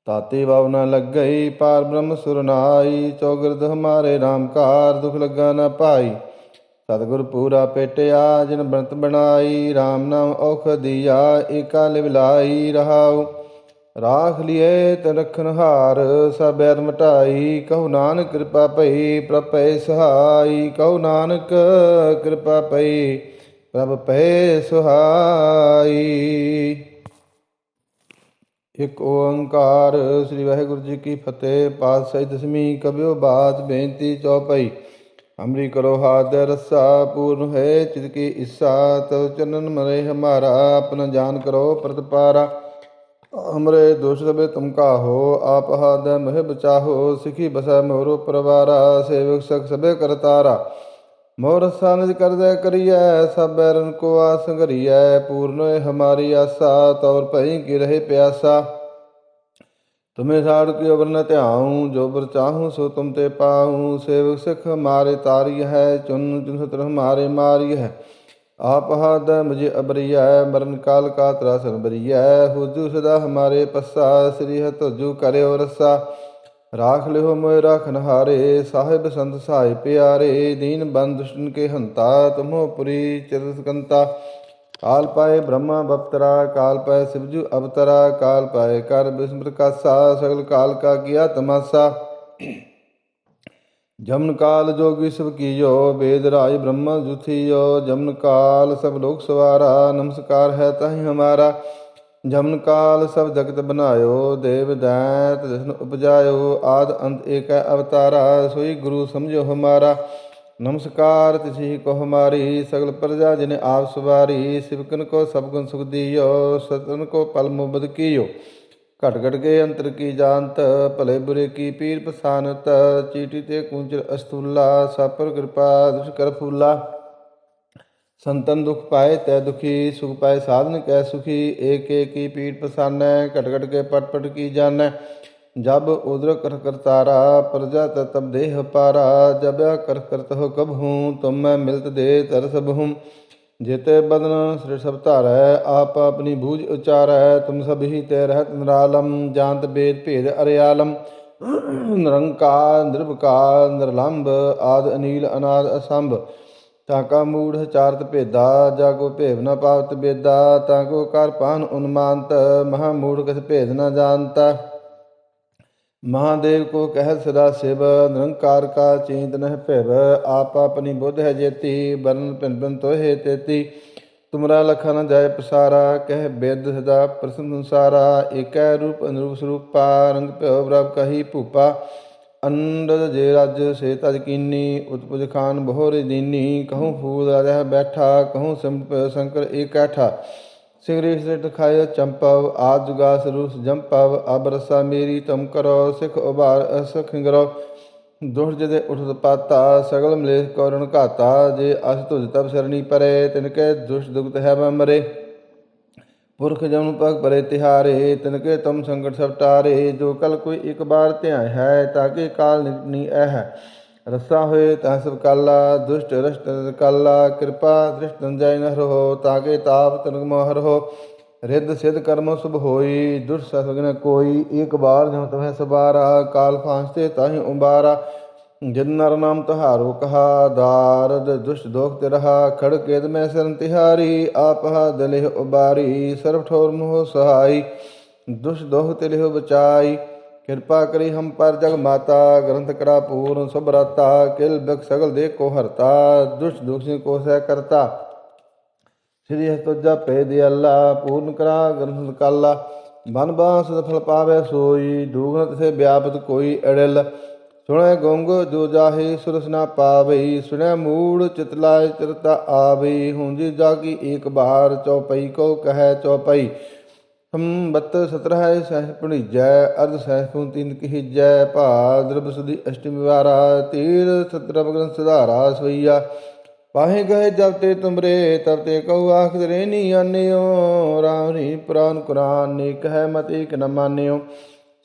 ਤਾਤੇ ਬਾਵ ਨ ਲੱਗਈ, ਪਾਰ ਬ੍ਰਹਮ ਸੁਰਨਾਈ ਚੌਗਰਦ ਹਮਾਰੇ ਰਾਮਕਾਰ ਦੁਖ ਲੱਗਾ ਨਾ ਪਾਈ। ਸਤਿਗੁਰ ਪੂਰਾ ਪੇਟਿਆ, ਜਿਨ ਬੰਤ ਬਣਾਈ RAM ਨਾਮ ਔਖ ਦੀਆ, ਏਕਾ ਲਿਵਲਾਈ ਰਹਾਉ। ਰਾਖ ਲਿਏ ਤ ਰਖਨ ਹਾਰ, ਸਭ ਬੈਰ ਮਟਾਈ। ਕਹੂ ਨਾਨਕ ਕਿਰਪਾ ਭਈ ਪ੍ਰਭ ਪੈ ਸਹਾਈ। ਕਹੂ ਨਾਨਕ ਕਿਰਪਾ ਭਈ ਪ੍ਰਭ ਪੈ ਸੁਹਾਈ। ਇਕ ਓੰਕਾਰ ਸ੍ਰੀ ਵਾਹਿਗੁਰੂ ਜੀ ਕੀ ਫਤਿਹ। ਪਾਤਸ਼ਾਹੀ ਦਸਵੀਂ ਕਬਿਓ ਬਾਤ ਬੇਨਤੀ ਚੌਪਈ। ਅਮਰੀ ਕਰੋ ਹਾਥ ਰਸਾ, ਪੂਰਨ ਹੈ ਚਿਤ ਕੀ ਇਸਾ ਤਉ ਚਨਨ ਮਰੇ ਹਮਾਰਾ ਆਪਨ ਜਾਨ ਕਰੋ ਪ੍ਰਤਪਾਰਾ। ਹਮਰੇ ਦੋਸ਼ ਸਬੇ ਤੁਮ ਕਾਹੋ ਆਪ ਹਾਦ ਮਹਿ ਬਚਾਹੋ, ਸਿਖੀ ਬਸੈ ਮੋਰੋ ਪਰਵਾਰਾ, ਸੇਵਕ ਸਖ ਸਭੇ ਕਰਤਾਰਾ। ਮੋਰ ਸਾਨਜ ਕਰਦੈ ਕਰੀਐ, ਸਭ ਬੈਰਨ ਕੋ ਆਸ ਘਰੀਐ ਪੂਰਨ ਹਮਾਰੀ ਆਸਾ, ਤੌਰ ਭਈ ਕੀ ਰਹੇ ਪਿਆਸਾ। ਤੁਮੇ ਸਾੜ ਕੀ ਅਵਰ ਨ ਧਿਆਉ, ਜੋ ਬਰ ਚਾਹੂੰ ਸੋ ਤੁਮ ਤੇ ਪਾਉ। ਸੇਵਕ ਸਿਖ ਮਾਰੇ ਤਾਰੀ ਹੈ ਚੁਨ ਚੁਨ ਸਤਰ ਹਮਾਰੇ ਮਾਰੀ ਹੈ। ਆਪ ਹਦ ਮੁਝੇ ਅਬਰੀਐ, ਮਰਨ ਕਾਲ ਕਾ ਤਰਾਸਨ ਬਰੀਐ। ਹੁਜੂ ਸਦਾ ਹਮਾਰੇ ਪੱਸਾ, ਸ੍ਰੀ ਹਤ ਹੁਜੂ ਕਰਿਓ ਰਸਾ। ਰਾਖ ਲਿਓ ਮੋਇ ਰਾਖਨ ਹਾਰੇ ਸਾਹਿਬ ਸੰਤ ਸਹਾਇ ਪਿਆਰੇ, ਦੀਨ ਬੰਦ ਦੁਸ਼ਟਨ ਕੇ ਹੰਤਾ, ਤੁਮੋ ਪੁਰੀ ਚਿਰ ਕਾਲ ਪਾਏ ਬ੍ਰਹਮਾ ਬਪਤਰਾ, ਕਾਲ ਪਾਏ ਸਿਵਜੂ ਅਵਤਰਾ, ਕਾਲ ਪਾਏ ਕਰ ਬਿਸਮ ਕਾਸਾ, ਸਗਲ ਕਾਲ ਕਾ ਕੀਆ ਤਮਾਸਾ। ਜਮਨ ਕਾਲ ਜੋਗੀ ਸਭ ਕੀਜੋ, ਵੇਦ ਰਾਜ ਬ੍ਰਹਮਾ ਜੁਥੀਓ ਜਮਨ ਕਾਲ ਸਭ ਲੋਕ ਸਵਾਰਾ, ਨਮਸਕਾਰ ਹੈ ਤਾਹੀ ਹਮਾਰਾ। ਜਮਨ ਕਾਲ ਸਭ ਜਗਤ ਬਨਾਇਓ ਦੇਵ ਦੈਤ ਜਿਸਨ ਉਪਜਾਇਓ, ਆਦ ਅੰਤ ਏਕੈ ਅਵਤਾਰਾ, ਸੋਈ ਗੁਰੂ ਸਮਝੋ ਹਮਾਰਾ। ਨਮਸਕਾਰ ਤਿਸੀ ਕੋ ਹਮਾਰੀ, ਸਗਲ ਪ੍ਰਜਾ ਜਿਨੇ ਆਪ ਸਵਾਰੀ ਸਿਵਕਨ ਕੋ ਸਭ ਗੁਣ ਸੁਖ ਦੀਓ, ਸਤਨ ਕੋ ਪਲ ਮੁਬਦ ਕੀਓ। ਘਟ ਘਟ ਕੇ ਅੰਤਰ ਕੀ ਜਾਣਤ, ਭਲੇ ਬੁਰੇ ਕੀ ਪੀਰ ਪਸਾਨਤ, ਚੀਟੀ ਤੇ ਕੁੰਚਰ ਅਸਤੂਲਾ ਸਾਪਰ ਕਿਰਪਾ ਦੁਸ਼ ਕਰ ਫੂਲਾ। ਸੰਤਨ ਦੁਖ ਪਾਏ, ਤੈ ਦੁਖੀ, ਸੁਖ ਪਾਏ ਸਾਧਨ ਕੈ ਸੁਖੀ, ਏਕ ਏਕੀ ਪੀਠ ਪਸਾਨੈ, ਘਟ ਘਟ ਕੇ ਪਟ ਪਟ ਕੀ ਜਾਣੈ। ਜਬ ਉਦਰ ਕਰ ਕਰਤਾਰਾ ਪ੍ਰਜਾ ਤਬ ਦੇਹ ਪਾਰਾ ਜਬ ਕਰ ਕਰਤ ਹੋ ਕਬ ਹੂੰ, ਤੁਮ ਮੈਂ ਮਿਲਤ ਦੇ ਤਰ ਸਭ ਹੂੰ। ਜਿਤੇ ਬਦਨ ਸ੍ਰੀ ਸਭ ਧਾਰੈ, ਆਪ ਆਪਣੀ ਬੂਝ ਉਚਾਰੈ, ਤੁਮ ਸਭ ਹੀ ਤੇ ਰਹਿਤ ਨਿਰਾਲਮ ਜਾਂਤ ਬੇਦ ਭੇਦ ਅਰਿਆਲਮ। ਨਿਰੰਕਾਰ, ਨਿਰਭਕਾਰ, ਨਿਰਲੰਭ, ਆਦ ਅਨੀਲ, ਅਨਾਦ ਅਸੰਭ। ਤਾਂ ਕਾ ਮੂੜ ਹਚਾਰਤ ਭੇਦਾ, ਜਾ ਕੋ ਭੇਵ ਨ ਪਾਵਤ ਬੇਦਾ, ਤਾਂ ਕੋ ਕਰ ਪਾਨ ਉਨਮਾਨਤ, ਮਹਾ ਮੂੜ ਕਿਸ ਭੇਦ ਨ ਜਾਣਤਾ। ਮਹਾਦੇਵ ਕੋ ਕਹਿ ਸਦਾ ਸਿਵ, ਨਿਰੰਕਾਰ ਕਾ ਚੇਤ ਨਹਿ ਭੇਵ, ਆਪ ਆਪਣੀ ਬੁੱਧ ਹੈ ਜੇਤੀ ਬਰਨ ਪਿੰਨ ਪਿੰਨ ਤੋਹੇ ਤੇਤੀ। ਤੁਮਰਾ ਲਖਾ ਨ ਜਾਏ ਪਸਾਰਾ, ਕਹਿ ਬੇਦ ਸਦਾ ਪ੍ਰਸੰਨ ਸੰਸਾਰਾ, ਏਕੈ ਰੂਪ ਅਨੁਰੂਪ ਸਰੂਪਾ, ਰੰਗ ਭਿਓ ਬ੍ਰਭ ਕਹੀ ਭੂਪਾ। ਅੰਡਦ ਜੇ ਰਜ ਸੇ ਤਜ ਕੀਨੀ, ਉਤਪੁਜ ਖਾਨ ਬਹੋਰੇ ਦੀਨੀ, ਕਹੂੰ ਫੂਲ ਰਹਿ ਬੈਠਾ, ਕਹੂੰ ਸੰਪ ਸ਼ੰਕਰ ਏਕੈਠਾ ਸਿਗਰੇ ਸਿਟ ਖਾਇ ਚੰਪਵ, ਆਦ ਜੁਗਾ ਸਰੂਸ ਜੰਪਵ, ਅਬ ਰਸਾ ਮੇਰੀ ਤਮ ਕਰੋ, ਸਿਖ ਉਭਾਰ ਅਸਖ ਗਰੋ। ਦੁਖ ਜਦੇ ਉਠਤ ਪਾਤਾ, ਸਗਲ ਮਲੇਸ਼ ਕਰਣ ਘਾਤਾ, ਜੇ ਅਸ ਤੁਜ ਤਬ ਸਰਣੀ ਪਰੇ, ਤਿਨ ਕੇ ਦੁਸ਼ ਦੁਖਤ ਹੈ ਮੈਂ ਮਰੇ। ਪੁਰਖ ਜਮ ਪਗ ਪਰੇ ਤਿਹਾਰੇ, ਤਿਨਕੇ ਸੰਕਟ ਸਭ ਟਾਰੇ, ਜੋ ਕਲ ਕੋਈ ਇੱਕ ਬਾਰ ਧਿਆਇ ਹੈ ਤਾਕੇ ਕਾਲ ਨਿਕਨੀ ਐ ਰਸਾ ਹੋਏ ਤਾਂ ਸਭ ਕਾਲਾ, ਦੁਸ਼ਟ ਰਸ਼ਟ ਕਾਲਾ, ਕਿਰਪਾ ਦ੍ਰਿਸ਼ਟ ਜੈ ਨ ਰਹੋ ਤਾਕੇ ਤਾਪ ਤਨਕ ਮੋਹਰ ਹੋ ਰਿੱਧ ਸਿਧ ਕਰਮ ਸੁਭ ਹੋਈ ਦੁਰ ਸਗਨ ਕੋਈ, ਇੱਕ ਬਾਰ ਜੋ ਤਮੈ ਸਬਾਰਾ, ਕਾਲ ਫਾਂਸਤੇ ਤਾਹੀ ਉਬਾਰਾ। ਜਿਨ ਨਰ ਨਾਮ ਤੁਹਾਰੋ ਕਹਾ ਦਾਰਦ ਦੁਸ਼ਟ ਦੋਖ ਤੇ ਰਹਾ ਖੜ ਕੇਦ ਮੈਂ ਸਰਨ ਤਿਹਾਰੀ ਆਪਹਾ ਦਲਿਹ ਉਬਾਰੀ, ਸਰਬ ਠੋਰ ਮੋਹ ਸਹਾਈ ਦੁਸ਼ ਦੋਖ ਤੇ ਲਿਹੁ ਬਚਾਈ, ਕਿਰਪਾ ਕਰੀ ਹਮ ਪਰ ਜਗ ਮਾਤਾ, ਗ੍ਰੰਥ ਕਰਾ ਪੂਰਨ ਸਭ ਰਤਾ, ਕਿਲ ਬਿਕ ਸਗਲ ਦੇ ਕੋ ਹਰਤਾ ਦੁਸ਼ ਦੁਖ ਸਿ ਕੋ ਸਹਿ ਕਰਤਾ। ਸ੍ਰੀ ਹਸਤੁਜਾ ਪੇ ਦੇ ਅੱਲਾ, ਪੂਰਨ ਕਰਾ ਗ੍ਰੰਥ ਕਾਲਾ ਬਨ ਬਾਸ ਫਲ ਪਾਵੇ ਸੋਈ ਦੂਗਨ ਤਸੇ ਵਿਆਪਤ ਕੋਈ ਅੜਲ ਸੁਣੈ ਗੁੰਗ ਜੋ ਜਾਹੇ ਸੁਰਸ ਨਾ ਪਾਵਈ ਸੁਣੈ ਮੂੜ ਚਿਤ ਲਾਇ ਚਿਰਤਾ ਆਵਈ ਹੁੰਜੀ ਜਾਗੀ ਏਕ ਬਾਰ ਚੌਪਈ ਕੋ ਕਹੈ ਚੌਪਈ। ਸੰਬਤ ਸਤਰਹਿ ਸਹਿ ਭਣੀਜੈ, ਅਰਧ ਸਹਿ ਕੂ ਤਿੰਨ ਕਹਿਜੈ ਭਾਦਰਬ ਸੁਦੀ ਅਸ਼ਟਮੀ ਵਾਰਾ, ਤੀਰ ਸਤਰਬ ਗ੍ਰੰਥ ਸੁਧਾਰਾ ਸਵਈਆ। ਪਾਹੇ ਗਏ ਜਬ ਤੇ ਤੁਮਰੇ, ਤਬ ਤੇ ਕਉ ਆਖ ਰੇਨੀ ਆਨਿਓ, ਰਾਮ ਰੀ ਪੁਰਾਨ ਕੁਰਾਨ ਨੇ ਕਹਿ ਮਤ ਏਕ ਨ ਮਾਨਿਓ।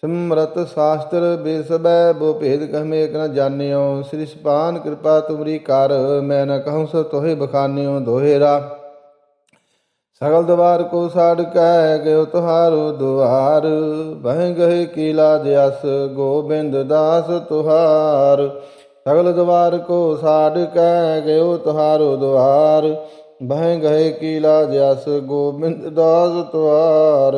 ਸਿਮਰਤ ਸ਼ਾਸਤਰ ਬੇਸਬੈ, ਬੋ ਭੇਦ ਕਹਮੇ ਏਕ ਨ ਜਾਣਿਓ। ਸ੍ਰੀ ਸੁਪਾਨ ਕਿਰਪਾ ਤੁਮਰੀ ਕਰ, ਮੈਂ ਨ ਕਹੂੰ ਸੋ ਤੋਹੇ ਬਖਾਨਿਓ ਦੋਹੇਰਾ। ਸਗਲ ਦਵਾਰ ਕੋ ਸਾੜ ਕੈ, ਗਇਓ ਤੁਹਾਰੋ ਦੁਆਰ। ਬਹਿ ਗਏ ਕੀਲਾ ਜਸ ਗੋਬਿੰਦ ਦਾਸ ਤੁਹਾਰ। ਸਗਲ ਦਵਾਰ ਕੋ ਸਾੜ ਕੈ, ਗਇਓ ਤੁਹਾਰੋ ਦੁਆਰ। ਬਹਿ ਗਏ ਕੀਲਾ ਜਸ ਗੋਬਿੰਦ ਦਾਸ ਤੁਹਾਰ।